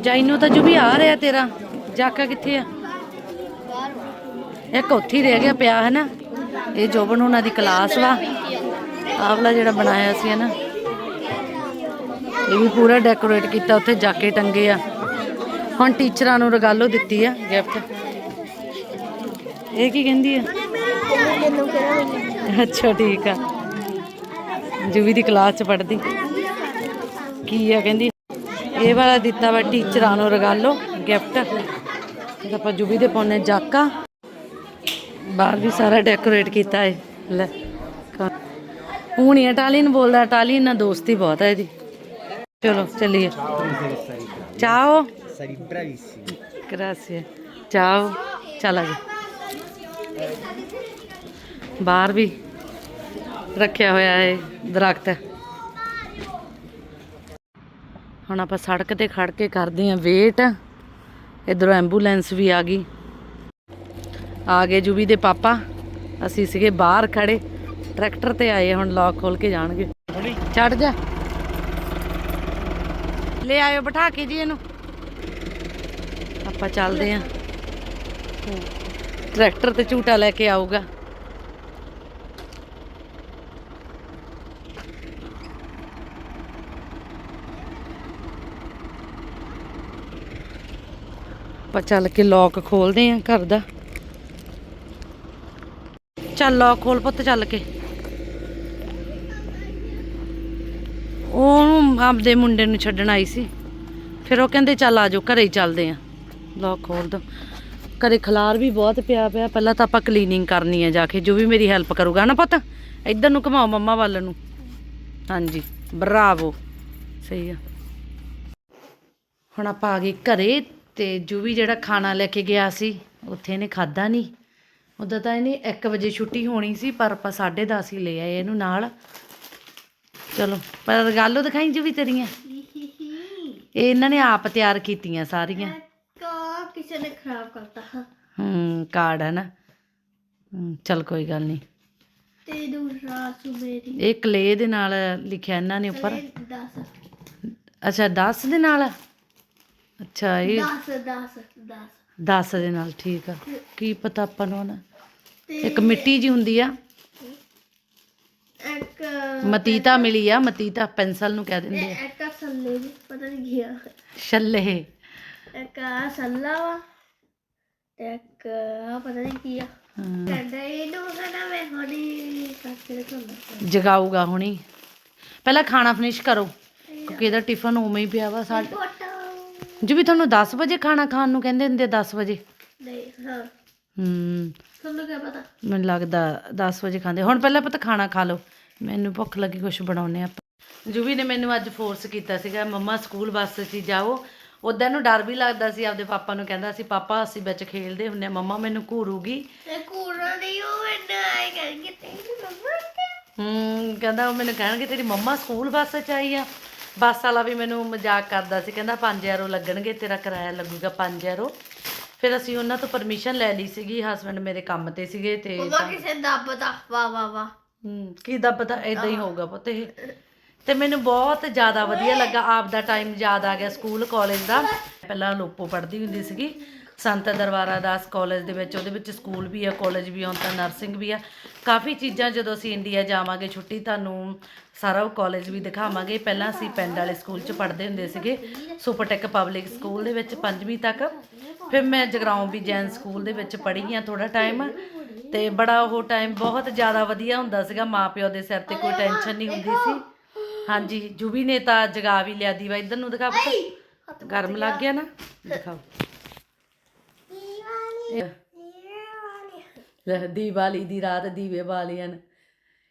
ਜਾਈਨੋ ਤਾਂ ਜੁਬੀ ਆ ਰਿਹਾ ਤੇਰਾ। ਜਾਕਾ ਕਿੱਥੇ ਆ? ਇੱਕ ਉੱਥੇ ਰਹਿ ਗਿਆ ਪਿਆ ਹੈ ਨਾ ਇਹ ਜੋਬਨ ਉਹਨਾਂ ਦੀ ਕਲਾਸ ਵਾ। ਆਵਲਾ ਜਿਹੜਾ ਬਣਾਇਆ ਸੀ ਹੈ ਨਾ ਇਹ ਵੀ ਪੂਰਾ ਡੈਕੋਰੇਟ ਕੀਤਾ, ਉੱਥੇ ਜਾਕੇ ਟੰਗੇ ਆ। ਹੁਣ ਟੀਚਰਾਂ ਨੂੰ ਰਗਾਲੋ ਦਿੱਤੀ ਆ ਗਿਫਟ। ਇਹ ਕੀ ਕਹਿੰਦੀ ਆ? ਅੱਛਾ, ਠੀਕ ਆ। ਜੁਵੀ ਦੀ ਕਲਾਸ ਚ ਪੜ੍ਹਦੀ। ਕੀ ਆ ਕਹਿੰਦੀ? ਇਹ ਵਾਲਾ ਦਿੱਤਾ ਵਾ ਟੀਚਰਾਂ ਨੂੰ ਰਗਾਲੋ ਗਿਫਟ। ਆਪਾਂ ਜੁਵੀ ਦੇ ਪਾਉਣੇ ਜਾਕਾ। ਬਾਹਰ ਵੀ ਸਾਰਾ ਡੈਕੋਰੇਟ ਕੀਤਾ ਹੈ ਲੈ ਹੁਣ ਇਹ ਇਟਾਲੀਅਨ ਬੋਲਦਾ, ਇਟਾਲੀਅਨ ਨਾਲ ਦੋਸਤੀ ਬਹੁਤ ਹੈ ਇਹਦੀ। ਚਲੋ, ਚੱਲੀਏ। ਚਾਓ। Sei bravissimo. ਗ੍ਰਾਸੀਆ ਚਾਓ, ਚਲਾ ਜੀ ਬਾਹਰ ਵੀ ਰੱਖਿਆ ਹੋਇਆ ਹੈ ਦਰਖਤ। ਹੁਣ ਆਪਾਂ ਸੜਕ ਤੇ ਖੜ ਕੇ ਕਰਦੇ ਆਂ ਵੇਟ। ਇਧਰੋਂ ਐਂਬੂਲੈਂਸ ਵੀ ਆ ਗਈ। ਆ ਗਏ ਜੁਬੀ ਦੇ ਪਾਪਾ। ਅਸੀਂ ਸੀਗੇ ਬਾਹਰ ਖੜੇ। ਟਰੈਕਟਰ ਤੇ ਆਏ ਹੁਣ ਲੌਕ ਖੋਲ ਕੇ ਜਾਣਗੇ। ਛੱਡ ਜਾ। ਲੈ ਆਇਓ ਬਿਠਾ ਕੇ ਜੀ ਇਹਨੂੰ। ਆਪਾਂ ਚੱਲਦੇ ਆਂ ਟਰੈਕਟਰ ਤੇ ਝੂਟਾ ਲੈ ਕੇ ਆਊਗਾ। ਆਪਾਂ ਚੱਲ ਕੇ ਲੋਕ ਖੋਲਦੇ ਆਂ ਘਰ ਦਾ। ਚੱਲ ਲੋਕ ਖੋਲ ਪੁੱਤ ਚੱਲ ਕੇ। ਉਹਨੂੰ ਆਪਦੇ ਮੁੰਡੇ ਨੂੰ ਛੱਡਣ ਆਈ ਸੀ। ਫਿਰ ਉਹ ਕਹਿੰਦੇ ਚੱਲ ਆਜੋ ਘਰੇ ਹੀ ਚੱਲਦੇ ਆਂ ਲੋਕ ਖੋਲ ਦੋ। ਘਰੇ ਖਲਾਰ ਵੀ ਬਹੁਤ ਪਿਆ ਪਿਆ, ਪਹਿਲਾਂ ਤਾਂ ਆਪਾਂ ਕਲੀਨਿੰਗ ਕਰਨੀ ਆ ਜਾ ਕੇ, ਜੋ ਵੀ ਮੇਰੀ ਹੈਲਪ ਕਰੂਗਾ ਨਾ ਪੁੱਤ? ਇੱਧਰ ਨੂੰ ਘਮਾਓ ਮੰਮਾ ਵੱਲ ਨੂੰ। ਹਾਂਜੀ, ਬਰਾਵੋ। ਸਹੀ ਆ। ਹੁਣ ਆਪਾਂ ਆ ਗਏ ਘਰੇ ਤੇ ਜੂਵੀ ਜਿਹੜਾ ਖਾਣਾ ਲੈ ਕੇ ਗਿਆ ਸੀ, ਉੱਥੇ ਇਹਨੇ ਖਾਦਾ ਨਹੀਂ ਉਦੋਂ ਤਾਂ ਇਹਨੇ 1 ਵਜੇ ਛੁੱਟੀ ਹੋਣੀ ਸੀ ਪਰ ਆਪਾਂ 10:30 ਹੀ ਲੈ ਆਏ ਇਹਨੂੰ ਨਾਲ। ਚਲੋ ਪਰ ਗੱਲ ਉਹ ਦਿਖਾਈ ਜੂਵੀ ਤੇਰੀਆਂ। ਇਹ ਇਹਨਾਂ ਨੇ ਆਪ ਤਿਆਰ ਕੀਤੀਆਂ ਸਾਰੀਆਂ। ਕਾ ਕਿਸੇ ਨੇ ਖਰਾਬ ਕਰਤਾ। ਹੂੰ ਕਾਰਡ ਹੈ ਨਾ। ਚੱਲ ਕੋਈ ਗੱਲ ਨਹੀਂ। ਤੇ ਦੂਸਰਾ ਸੁਮੇਰੀ ਇਹ ਕਲੇ ਦੇ ਨਾਲ ਲਿਖਿਆ ਇਹਨਾਂ ਨੇ ਉੱਪਰ। 10 ਅੱਛਾ 10 ਦੇ ਨਾਲ? ਅੱਛਾ ਇਹ 10 10 10 10 ਦੇ ਨਾਲ ਠੀਕ ਆ। ਕੀ ਪਤਾ ਆਪਾਂ ਨੂੰ ਨਾ। ਇੱਕ ਮਿੱਟੀ ਜੀ ਹੁੰਦੀ ਆ। ਇੱਕ ਮਤੀਤਾ ਮਿਲੀ ਆ ਮਤੀਤਾ ਪੈਨਸਲ ਨੂੰ ਕਹਿ ਦਿੰਦੇ ਆ। ਇੱਕ ਸੱਲੇ ਵੀ ਪਤਾ ਨਹੀਂ ਕੀ ਆ। ਛੱਲੇ। ਇੱਕ ਆ ਸੱਲਾ ਵਾ ਤੇ ਇੱਕ ਆ ਪਤਾ ਨਹੀਂ ਕੀ ਆ। ਹਾਂ, ਕਹਿੰਦਾ ਇਹਨੂੰ ਕਹਿੰਦਾ ਮੈਂ ਹੁਣੀ ਕਰਕੇ ਰੱਖਾਂਗਾ ਜਗਾਊਗਾ ਹੁਣੀ। ਪਹਿਲਾਂ ਖਾਣਾ ਫਿਨਿਸ਼ ਕਰੋ ਕਿਉਂਕਿ ਇਹਦਾ ਟਿਫਨ ਉਵੇਂ ਹੀ ਪਿਆ ਵਾ ਸਾਡੇ ਫੋਟੋ ਜੀ ਵੀ ਤੁਹਾਨੂੰ 10 ਵਜੇ ਖਾਣਾ ਖਾਣ ਨੂੰ ਕਹਿੰਦੇ ਹੁੰਦੇ 10 ਵਜੇ। ਨਹੀਂ ਹਾਂ। ਹੂੰ। ਤੁਹਾਨੂੰ ਕੀ ਪਤਾ? ਮੈਨੂੰ ਲੱਗਦਾ 10 ਵਜੇ ਖਾਂਦੇ। ਹੁਣ ਪਹਿਲਾਂ ਪਤਾ ਖਾਣਾ ਖਾ ਲਓ। ਮੈਨੂੰ ਭੁੱਖ ਲੱਗੀ ਕੁਝ ਬਣਾਉਨੇ ਆਪਾਂ। ਜੁਵੀ ਨੇ ਮੈਨੂੰ ਅੱਜ ਫੋਰਸ ਕੀਤਾ ਸੀਗਾ ਮੰਮਾ ਸਕੂਲ ਬੱਸ 'ਚ ਹੀ ਜਾਓ। ਉਦਾਂ ਨੂੰ ਡਰ ਵੀ ਲੱਗਦਾ ਸੀ ਆਪਦੇ ਪਾਪਾ ਨੂੰ ਕਹਿੰਦਾ ਸੀ ਪਾਪਾ ਅਸੀਂ ਵਿੱਚ ਖੇਲਦੇ ਹੁੰਨੇ ਆ, ਮੰਮਾ ਮੈਨੂੰ ਘੂਰੂਗੀ। ਤੇ ਕੂੜਾ ਨਹੀਂ ਉਹ ਮੈਨੂੰ ਆਏ ਕਰਕੇ ਤੇਰੀ ਮੰਮਾ ਹੂੰ ਕਹਿੰਦਾ ਉਹ ਮੈਨੂੰ ਕਹਿਣਗੇ ਤੇਰੀ ਮੰਮਾ ਸਕੂਲ ਬੱਸ 'ਚ ਆਈ ਆ। ਬੱਸ ਵਾਲਾ ਵੀ ਮੈਨੂੰ ਮਜ਼ਾਕ ਕਰਦਾ ਸੀ ਕਹਿੰਦਾ 5 ਯੂਰੋ ਲੱਗਣਗੇ ਤੇਰਾ ਕਿਰਾਇਆ ਲੱਗੂਗਾ 5 ਯੂਰੋ ਫਿਰ ਅਸੀਂ ਉਹਨਾਂ ਤੋਂ ਪਰਮਿਸ਼ਨ ਲੈ ਲਈ ਸੀਗੀ ਹਸਬੰਡ ਮੇਰੇ ਕੰਮ ਤੇ ਸੀਗੇ ਤੇ ਉਹਦਾ ਕਿਸੇ ਦੱਬਦਾ ਵਾ ਵਾ ਵਾ ਹੂੰ ਕੀ ਦਾ ਪਤਾ? ਇਦਾਂ ਹੀ ਹੋਊਗਾ ਪੁੱਤ ਇਹ। ਤੇ ਮੈਨੂੰ ਬਹੁਤ ਜ਼ਿਆਦਾ ਵਧੀਆ ਲੱਗਾ ਆਪ ਦਾ ਟਾਈਮ ਯਾਦ ਆ ਗਿਆ ਸਕੂਲ ਕਾਲਜ ਦਾ। ਪਹਿਲਾਂ ਲੋਪੋ ਪੜ੍ਹਦੀ ਹੁੰਦੀ ਸੀਗੀ ਸੰਤ ਦਰਬਾਰਾ ਦਾਸ ਕਾਲਜ ਦੇ ਵਿੱਚ ਉਹਦੇ ਵਿੱਚ ਸਕੂਲ ਵੀ ਆ ਕਾਲਜ ਵੀ ਆ ਹੁਣ ਤਾਂ ਨਰਸਿੰਗ ਵੀ ਆ। ਕਾਫੀ ਚੀਜ਼ਾਂ ਜਦੋਂ ਅਸੀਂ ਇੰਡੀਆ ਜਾਵਾਂਗੇ ਛੁੱਟੀ ਤੁਹਾਨੂੰ ਸਾਰਾ ਉਹ ਕਾਲਜ ਵੀ ਦਿਖਾਵਾਂਗੇ। ਪਹਿਲਾਂ ਅਸੀਂ ਪਿੰਡ ਵਾਲੇ ਸਕੂਲ 'ਚ ਪੜ੍ਹਦੇ ਹੁੰਦੇ ਸੀਗੇ। ਸੁਪਰਟੈਕ ਪਬਲਿਕ ਸਕੂਲ ਦੇ ਵਿੱਚ ਪੰਜਵੀਂ ਤੱਕ। ਫਿਰ ਮੈਂ ਜਗਰਾਉਂ ਵੀ ਜੈਨ ਸਕੂਲ ਦੇ ਵਿੱਚ ਪੜ੍ਹੀ ਆ ਥੋੜਾ ਟਾਈਮ ਤੇ ਬੜਾ ਉਹ ਟਾਈਮ ਬਹੁਤ ਜ਼ਿਆਦਾ ਵਧੀਆ ਹੁੰਦਾ ਸੀਗਾ। ਮਾਪਿਓ ਦੇ ਸਿਰ ਤੇ ਕੋਈ ਟੈਨਸ਼ਨ ਨਹੀਂ ਹੁੰਦੀ ਸੀ। ਹਾਂਜੀ ਜੁਬੀ ਨੇ ਤਾਂ ਜਗਾ ਵੀ ਲਿਆ। ਦੀਵਾ ਇੱਧਰ ਨੂੰ ਦਿਖਾ ਪੁੱਤ। ਗਰਮ ਲੱਗ ਗਿਆ ਨਾ। ਦਿਖਾਓ। ਇਹ- ਲੈ ਦੀਵਾਲੀ ਦੀ ਰਾਤ ਦੀਵੇ ਬਾਲੀਆਂ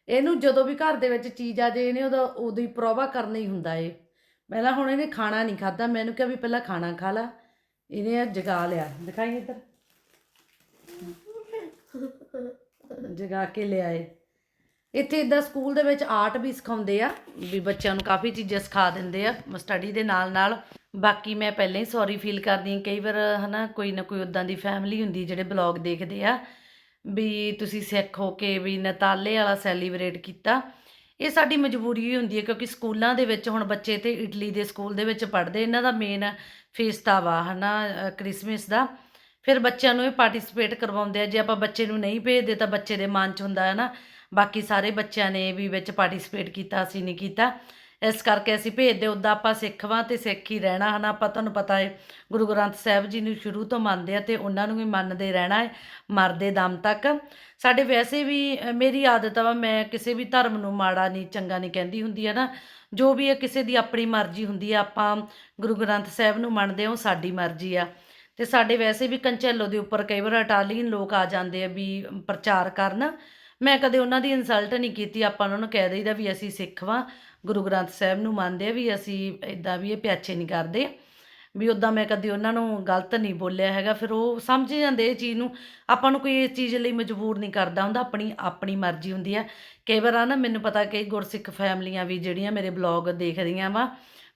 ਇਹਨੂੰ ਜਦੋਂ ਵੀ ਘਰ ਦੇ ਵਿੱਚ ਚੀਜ਼ ਆ ਜੇ, ਇਹਨੇ ਉਹਦਾ ਉਦੋਂ ਹੀ ਪ੍ਰੋਵਾ ਕਰਨਾ ਹੀ ਹੁੰਦਾ ਏ। ਪਹਿਲਾਂ ਹੁਣ ਇਹਨੇ ਖਾਣਾ ਨਹੀਂ ਖਾਦਾ ਮੈਨੂੰ ਕਿਹਾ ਵੀ ਪਹਿਲਾਂ ਖਾਣਾ ਖਾ ਲਾ। ਇਹਨੇ ਜਗਾ ਲਿਆ। ਦਿਖਾਈ ਇੱਧਰ? ਜਗਾ ਕੇ ਲਿਆਏ ਇੱਥੇ ਇਦਾਂ ਸਕੂਲ ਦੇ ਵਿੱਚ ਆਰਟ ਵੀ ਸਿਖਾਉਂਦੇ ਆ, ਵੀ ਬੱਚਿਆਂ ਨੂੰ ਕਾਫੀ ਚੀਜ਼ਾਂ ਸਿਖਾ ਦਿੰਦੇ ਆ। ਸਟੱਡੀ ਦੇ ਨਾਲ ਨਾਲ, ਬਾਕੀ ਮੈਂ ਪਹਿਲਾਂ ਹੀ ਸੌਰੀ ਫੀਲ ਕਰਦੀ ਹਾਂ। ਕਈ ਵਾਰ ਹਨਾ, ਕੋਈ ਨਾ ਕੋਈ ਉਦਾਂ ਦੀ ਫੈਮਿਲੀ ਹੁੰਦੀ ਜਿਹੜੇ ਬਲੌਗ ਦੇਖਦੇ ਆ। ਵੀ ਤੁਸੀਂ ਸਿੱਖ ਹੋ ਕੇ ਵੀ ਨਤਾਲੇ ਵਾਲਾ ਸੈਲੀਬ੍ਰੇਟ ਕੀਤਾ। ਇਹ ਸਾਡੀ ਮਜਬੂਰੀ ਹੀ ਹੁੰਦੀ ਹੈ ਕਿਉਂਕਿ ਸਕੂਲਾਂ ਦੇ ਵਿੱਚ ਹੁਣ ਬੱਚੇ ਤੇ ਇਟਲੀ ਦੇ ਸਕੂਲ ਦੇ ਵਿੱਚ ਪੜ੍ਹਦੇ, ਇਹਨਾਂ ਦਾ ਮੇਨ ਫੇਸਤਾ ਵਾ, ਹਨਾ ਕ੍ਰਿਸਮਸ ਦਾ। ਫਿਰ ਬੱਚਿਆਂ ਨੂੰ ਇਹ ਪਾਰਟਿਸਿਪੇਟ ਕਰਵਾਉਂਦੇ ਆ, ਜੇ ਆਪਾਂ ਬੱਚੇ ਨੂੰ ਨਹੀਂ ਭੇਜਦੇ ਤਾਂ ਬੱਚੇ ਦੇ ਮਨ 'ਚ ਹੁੰਦਾ ਹੈ ਨਾ ਬਾਕੀ ਸਾਰੇ ਬੱਚਿਆਂ ਨੇ ਵੀ ਵਿੱਚ ਪਾਰਟਿਸਿਪੇਟ ਕੀਤਾ, ਅਸੀਂ ਨਹੀਂ ਕੀਤਾ। ਇਸ ਕਰਕੇ ਅਸੀਂ ਭੇਜਦੇ ਉੱਦਾਂ ਆਪਾਂ ਸਿੱਖ ਵਾਂ ਤੇ ਸਿੱਖ ਹੀ ਰਹਿਣਾ ਹਨਾ। ਆਪਾਂ ਤੁਹਾਨੂੰ ਪਤਾ ਹੈ, ਗੁਰੂ ਗ੍ਰੰਥ ਸਾਹਿਬ ਜੀ ਨੂੰ ਸ਼ੁਰੂ ਤੋਂ ਮੰਨਦੇ ਆ ਤੇ ਉਹਨਾਂ ਨੂੰ ਵੀ ਮੰਨਦੇ ਰਹਿਣਾ ਹੈ, ਮਰਦੇ ਦਮ ਤੱਕ। ਸਾਡੇ ਵੈਸੇ ਵੀ ਮੇਰੀ ਆਦਤ ਵਾ, ਮੈਂ ਕਿਸੇ ਵੀ ਧਰਮ ਨੂੰ ਮਾੜਾ ਨਹੀਂ, ਚੰਗਾ ਨਹੀਂ ਕਹਿੰਦੀ ਹੁੰਦੀ ਹੈ ਨਾ ਜੋ ਵੀ ਹੈ, ਕਿਸੇ ਦੀ ਆਪਣੀ ਮਰਜ਼ੀ ਹੁੰਦੀ ਆ, ਆਪਾਂ ਗੁਰੂ ਗ੍ਰੰਥ ਸਾਹਿਬ ਨੂੰ ਮੰਨਦੇ ਹਾਂ, ਉਹ ਸਾਡੀ ਮਰਜ਼ੀ ਆ। ਤੇ ਸਾਡੇ ਵੈਸੇ ਵੀ ਕੰਚੈਲੋ ਦੇ ਉੱਪਰ ਕਈ ਵਾਰ ਇਟਾਲੀਅਨ ਲੋਕ ਆ ਜਾਂਦੇ ਆ ਵੀ ਪ੍ਰਚਾਰ ਕਰਨ। ਮੈਂ ਕਦੇ ਉਹਨਾਂ ਦੀ ਇਨਸਲਟ ਨਹੀਂ ਕੀਤੀ, ਆਪਾਂ ਉਹਨਾਂ ਨੂੰ ਕਹਿ ਦਈਦਾ ਵੀ ਅਸੀਂ ਸਿੱਖ ਵਾਂ। ਗੁਰੂ ਗ੍ਰੰਥ ਸਾਹਿਬ ਨੂੰ ਮੰਨਦੇ ਆ ਵੀ ਅਸੀਂ ਇਦਾਂ ਵੀ ਇਹ ਪਿਆਚੇ ਨਹੀਂ ਕਰਦੇ। ਵੀ ਉਦਾਂ ਮੈਂ ਕਦੇ ਉਹਨਾਂ ਨੂੰ ਗਲਤ ਨਹੀਂ ਬੋਲਿਆ ਹੈਗਾ, ਫਿਰ ਉਹ ਸਮਝ ਜਾਂਦੇ ਇਹ ਚੀਜ਼ ਨੂੰ। ਆਪਾਂ ਨੂੰ ਕੋਈ ਇਸ ਚੀਜ਼ ਲਈ ਮਜਬੂਰ ਨਹੀਂ ਕਰਦਾ ਹੁੰਦਾ, ਆਪਣੀ ਆਪਣੀ ਮਰਜ਼ੀ ਹੁੰਦੀ ਹੈ ਕਈ ਵਾਰ ਆ ਨਾ, ਮੈਨੂੰ ਪਤਾ ਕਈ ਗੁਰਸਿੱਖ ਫੈਮਲੀਆਂ ਵੀ ਜਿਹੜੀਆਂ ਮੇਰੇ ਬਲੌਗ ਦੇਖਦੀਆਂ ਵਾ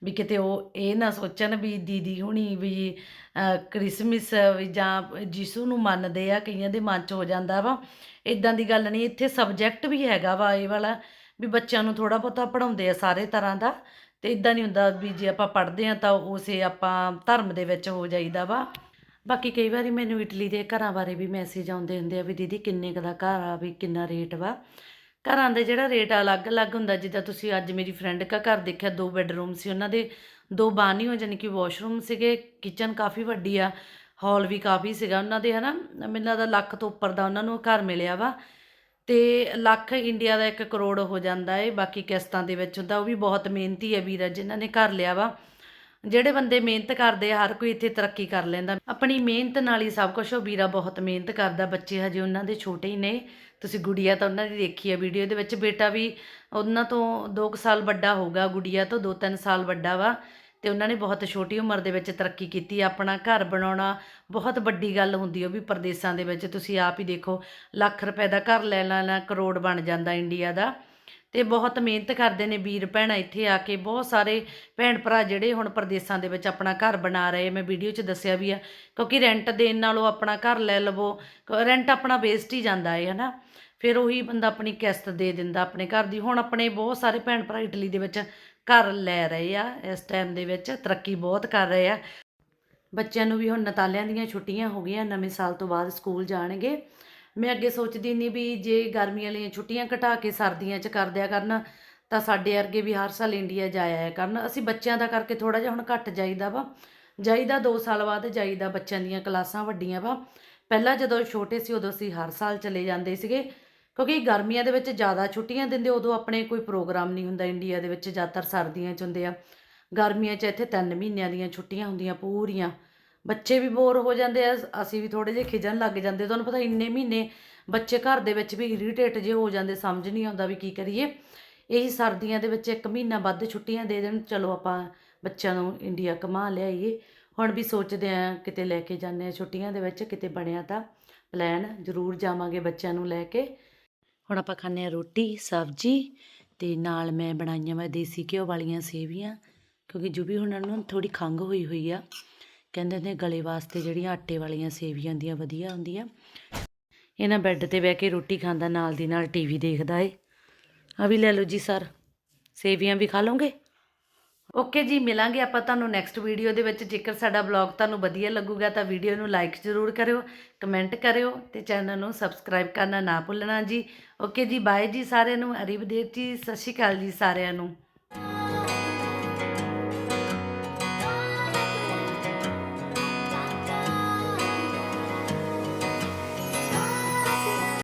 ਵੀ ਕਿਤੇ ਉਹ ਇਹ ਨਾ ਸੋਚਣ ਵੀ ਦੀਦੀ ਹੁਣੀ ਵੀ ਅਹ, ਕ੍ਰਿਸਮਸ ਵੀ ਜਾਂ ਯਿਸੂ ਨੂੰ ਮੰਨਦੇ ਆ ਕਈਆਂ ਦੇ ਮਨ 'ਚ ਹੋ ਜਾਂਦਾ ਵਾ। ਇਦਾਂ ਦੀ ਗੱਲ ਨਹੀਂ ਇੱਥੇ ਸਬਜੈਕਟ ਵੀ ਹੈਗਾ ਵਾ ਇਹ ਵਾਲਾ ਵੀ ਬੱਚਿਆਂ ਨੂੰ ਥੋੜਾ ਬਹੁਤਾ ਪੜਾਉਂਦੇ ਆ ਸਾਰੇ ਤਰ੍ਹਾਂ ਦਾ। ਤੇ ਇਦਾਂ ਨਹੀਂ ਹੁੰਦਾ ਵੀ ਜੇ ਆਪਾਂ ਪੜ੍ਹਦੇ ਆ ਤਾਂ ਉਸੇ ਆਪਾਂ ਧਰਮ ਦੇ ਵਿੱਚ ਹੋ ਜਾਈਦਾ ਵਾ। ਬਾਕੀ ਕਈ ਵਾਰੀ ਮੈਨੂੰ ਇਟਲੀ ਦੇ ਘਰਾਂ ਬਾਰੇ ਵੀ ਮੈਸੇਜ ਆਉਂਦੇ ਹੁੰਦੇ ਆ ਵੀ ਦੀਦੀ ਕਿੰਨੇ ਕੁ ਦਾ ਘਰ ਆ ਵੀ ਕਿੰਨਾ ਰੇਟ ਵਾ। ਘਰਾਂ ਦਾ ਜਿਹੜਾ ਰੇਟ ਅਲੱਗ-ਅਲੱਗ ਹੁੰਦਾ, ਜਿੱਦਾਂ ਤੁਸੀਂ ਅੱਜ ਮੇਰੀ ਫਰੈਂਡ ਦਾ ਘਰ ਦੇਖਿਆ, ਦੋ ਬੈੱਡਰੂਮ ਸੀ, ਉਹਨਾਂ ਦੇ ਦੋ ਬਾਨੀਓ ਯਾਨੀ ਕਿ ਵਾਸ਼ਰੂਮ ਸੀਗੇ ਕਿਚਨ ਕਾਫੀ ਵੱਡੀ ਆ ਹਾਲ ਵੀ ਕਾਫੀ ਸੀਗਾ, ਉਹਨਾਂ ਦੇ ਹਨਾ, ਮੈਨੂੰ ਲੱਗਦਾ ਲੱਖ ਤੋਂ ਉੱਪਰ ਦਾ ਉਹਨਾਂ ਨੂੰ ਘਰ ਮਿਲਿਆ ਵਾ, ਤੇ ਲੱਖ ਇੰਡੀਆ ਦਾ 1 ਕਰੋੜ ਹੋ ਜਾਂਦਾ ਏ, ਬਾਕੀ ਕਿਸ਼ਤਾਂ ਦੇ ਵਿੱਚ ਹੁੰਦਾ, ਉਹ ਵੀ ਬਹੁਤ ਮਿਹਨਤੀ ਹੈ ਵੀਰਾ, ਜਿਨ੍ਹਾਂ ਨੇ ਘਰ ਲਿਆ ਵਾ। ਜਿਹੜੇ ਬੰਦੇ ਮਿਹਨਤ ਕਰਦੇ ਆ, ਹਰ ਕੋਈ ਇੱਥੇ ਤਰੱਕੀ ਕਰ ਲੈਂਦਾ। ਆਪਣੀ ਮਿਹਨਤ ਨਾਲ ਹੀ ਸਭ ਕੁਝ ਉਹ ਵੀਰਾ ਬਹੁਤ ਮਿਹਨਤ ਕਰਦਾ, ਬੱਚੇ ਹਜੇ ਉਹਨਾਂ ਦੇ ਛੋਟੇ ਹੀ ਨੇ ਤੁਸੀਂ ਗੁੜੀਆ ਤਾਂ ਉਹਨਾਂ ਦੀ ਦੇਖੀ ਆ ਵੀਡੀਓ ਦੇ ਵਿੱਚ ਬੇਟਾ ਵੀ ਉਹਨਾਂ ਤੋਂ 2 ਸਾਲ ਵੱਡਾ ਹੋਊਗਾ ਗੁੜੀਆ ਤੋਂ 2-3 ਸਾਲ ਵੱਡਾ ਵਾ, ਤੇ ਉਹਨਾਂ ਨੇ ਬਹੁਤ ਛੋਟੀ ਉਮਰ ਦੇ ਵਿੱਚ ਤਰੱਕੀ ਕੀਤੀ, ਆਪਣਾ ਘਰ ਬਣਾਉਣਾ, ਬਹੁਤ ਵੱਡੀ ਗੱਲ ਹੁੰਦੀ ਉਹ ਵੀ ਪ੍ਰਦੇਸਾਂ ਦੇ ਵਿੱਚ, ਤੁਸੀਂ ਆਪ ਹੀ ਦੇਖੋ, ਲੱਖ ਰੁਪਏ ਦਾ ਘਰ ਲੈ ਲੈਣਾ ਕਰੋੜ ਬਣ ਜਾਂਦਾ ਇੰਡੀਆ ਦਾ, ਤੇ ਬਹੁਤ ਮਿਹਨਤ ਕਰਦੇ ਨੇ ਵੀਰ ਭੈਣਾਂ ਇੱਥੇ ਆ ਕੇ, ਬਹੁਤ ਸਾਰੇ ਭੈਣ ਭਰਾ ਜਿਹੜੇ ਹੁਣ ਪ੍ਰਦੇਸਾਂ ਦੇ ਵਿੱਚ ਆਪਣਾ ਘਰ ਬਣਾ ਰਹੇ, ਮੈਂ ਵੀਡੀਓ 'ਚ ਦੱਸਿਆ ਵੀ ਆ, ਕਿਉਂਕਿ ਰੈਂਟ ਦੇਣ ਨਾਲੋਂ ਆਪਣਾ ਘਰ ਲੈ ਲਵੋ ਰੈਂਟ ਆਪਣਾ ਵੇਸਟ ਹੀ ਜਾਂਦਾ ਹੈ ਹਨਾ। ਫਿਰ ਉਹੀ ਬੰਦਾ ਆਪਣੀ ਕਿਸ਼ਤ ਦੇ ਦਿੰਦਾ ਆਪਣੇ ਘਰ ਦੀ। ਹੁਣ ਆਪਣੇ ਬਹੁਤ ਸਾਰੇ ਭੈਣ ਭਰਾ ਇਟਲੀ ਦੇ ਵਿੱਚ ਘਰ ਲੈ ਰਹੇ ਆ, ਇਸ ਟਾਈਮ ਦੇ ਵਿੱਚ ਤਰੱਕੀ ਬਹੁਤ ਕਰ ਰਹੇ ਆ। ਬੱਚਿਆਂ ਨੂੰ ਵੀ ਹੁਣ ਨਤਾਲਿਆਂ ਦੀਆਂ ਛੁੱਟੀਆਂ ਹੋ ਗਈਆਂ, ਨਵੇਂ ਸਾਲ ਤੋਂ ਬਾਅਦ ਸਕੂਲ ਜਾਣਗੇ। ਮੈਂ ਅੱਗੇ ਸੋਚਦੀ ਨਹੀਂ ਵੀ ਜੇ ਗਰਮੀ ਵਾਲੀਆਂ ਛੁੱਟੀਆਂ ਘਟਾ ਕੇ ਸਰਦੀਆਂ 'ਚ ਕਰ ਦਿਆ ਕਰਨ, ਤਾਂ ਸਾਡੇ ਵਰਗੇ ਵੀ ਹਰ ਸਾਲ ਇੰਡੀਆ ਜਾਇਆ ਕਰਨ। ਅਸੀਂ ਬੱਚਿਆਂ ਦਾ ਕਰਕੇ ਥੋੜਾ ਜਿਹਾ ਹੁਣ ਘੱਟ ਜਾਈਦਾ ਵਾ। ਜਾਈਦਾ 2 ਸਾਲ ਬਾਅਦ, ਜਾਈਦਾ ਬੱਚਿਆਂ ਦੀਆਂ ਕਲਾਸਾਂ ਵੱਡੀਆਂ ਵਾ। ਪਹਿਲਾਂ ਜਦੋਂ ਛੋਟੇ ਸੀ ਉਦੋਂ ਅਸੀਂ ਹਰ ਸਾਲ ਚਲੇ ਜਾਂਦੇ ਸੀਗੇ। ਕਿਉਂਕਿ ਗਰਮੀਆਂ ਦੇ ਵਿੱਚ ਜ਼ਿਆਦਾ ਛੁੱਟੀਆਂ ਦਿੰਦੇ ਉਦੋਂ ਆਪਣੇ ਕੋਈ ਪ੍ਰੋਗਰਾਮ ਨਹੀਂ ਹੁੰਦਾ ਇੰਡੀਆ ਦੇ ਵਿੱਚ, ਜ਼ਿਆਦਾਤਰ ਸਰਦੀਆਂ 'ਚ ਹੁੰਦੇ ਆ। ਗਰਮੀਆਂ 'ਚ ਇੱਥੇ 3 ਮਹੀਨਿਆਂ ਦੀਆਂ ਛੁੱਟੀਆਂ ਹੁੰਦੀਆਂ ਪੂਰੀਆਂ। ਬੱਚੇ ਵੀ ਬੋਰ ਹੋ ਜਾਂਦੇ ਆ, ਅਸੀਂ ਵੀ ਥੋੜੇ ਜਿਹੇ ਖਿਜਣ ਲੱਗ ਜਾਂਦੇ ਤੁਹਾਨੂੰ ਪਤਾ ਇੰਨੇ ਮਹੀਨੇ ਬੱਚੇ ਘਰ ਦੇ ਵਿੱਚ ਵੀ ਇਰੀਟੇਟ ਜੇ ਹੋ ਜਾਂਦੇ, ਸਮਝ ਨਹੀਂ ਆਉਂਦਾ ਵੀ ਕੀ ਕਰੀਏ। ਇਹੀ ਸਰਦੀਆਂ ਦੇ ਵਿੱਚ ਇੱਕ ਮਹੀਨਾ ਵੱਧ ਛੁੱਟੀਆਂ ਦੇ ਦੇਣ, ਚਲੋ ਆਪਾਂ ਬੱਚਿਆਂ ਨੂੰ ਇੰਡੀਆ ਘੁਮਾ ਲਿਆਈਏ। ਹੁਣ ਵੀ ਸੋਚਦੇ ਆ ਕਿਤੇ ਲੈ ਕੇ ਜਾਂਦੇ ਆ ਛੁੱਟੀਆਂ ਦੇ ਵਿੱਚ, ਕਿਤੇ ਬਣਿਆ ਤਾਂ ਪਲਾਨ ਜ਼ਰੂਰ ਜਾਵਾਂਗੇ ਬੱਚਿਆਂ ਨੂੰ ਲੈ ਕੇ। ਹੁਣ ਆਪਾਂ ਖਾਂਦੇ ਆ ਰੋਟੀ, ਸਬਜ਼ੀ ਤੇ ਨਾਲ ਮੈਂ ਬਣਾਈਆਂ ਵਾ ਦੇਸੀ ਘਿਓ ਵਾਲੀਆਂ ਸੇਵੀਆਂ, ਕਿਉਂਕਿ ਜੁਬੀ ਹੁਣਾਂ ਨੂੰ ਥੋੜੀ ਖੰਘ ਹੋਈ ਹੋਈ ਆ। ਕਹਿੰਦੇ ਨੇ ਗਲੇ ਵਾਸਤੇ ਜਿਹੜੀਆਂ ਆਟੇ ਵਾਲੀਆਂ ਸੇਵੀਆਂ ਹੁੰਦੀਆਂ, ਵਧੀਆ ਹੁੰਦੀਆਂ। ਇਹਨਾਂ ਬੈੱਡ ਤੇ ਬਹਿ ਕੇ ਰੋਟੀ ਖਾਂਦਾ ਨਾਲ ਦੀ ਨਾਲ ਟੀਵੀ ਦੇਖਦਾ ਏ। ਆ ਵੀ ਲੈ ਲਓ ਜੀ ਸਰ, ਸੇਵੀਆਂ ਵੀ ਖਾ ਲਓਗੇ? ਓਕੇ ਜੀ, ਮਿਲਾਂਗੇ ਆਪਾਂ ਤੁਹਾਨੂੰ ਨੈਕਸਟ ਵੀਡੀਓ ਦੇ ਵਿੱਚ। ਜੇਕਰ ਸਾਡਾ ਬਲੌਗ ਤੁਹਾਨੂੰ ਵਧੀਆ ਲੱਗੂਗਾ ਤਾਂ ਵੀਡੀਓ ਨੂੰ ਲਾਈਕ ਜ਼ਰੂਰ ਕਰਿਓ ਕਮੈਂਟ ਕਰਿਓ ਤੇ ਚੈਨਲ ਨੂੰ ਸਬਸਕ੍ਰਾਈਬ ਕਰਨਾ ਨਾ ਭੁੱਲਣਾ ਜੀ। ਓਕੇ ਜੀ ਬਾਏ ਜੀ ਸਾਰਿਆਂ ਨੂੰ। ਅਰੀਬਦੇਵ ਜੀ, ਸਤਿ ਸ਼੍ਰੀ ਅਕਾਲ ਜੀ ਸਾਰਿਆਂ ਨੂੰ।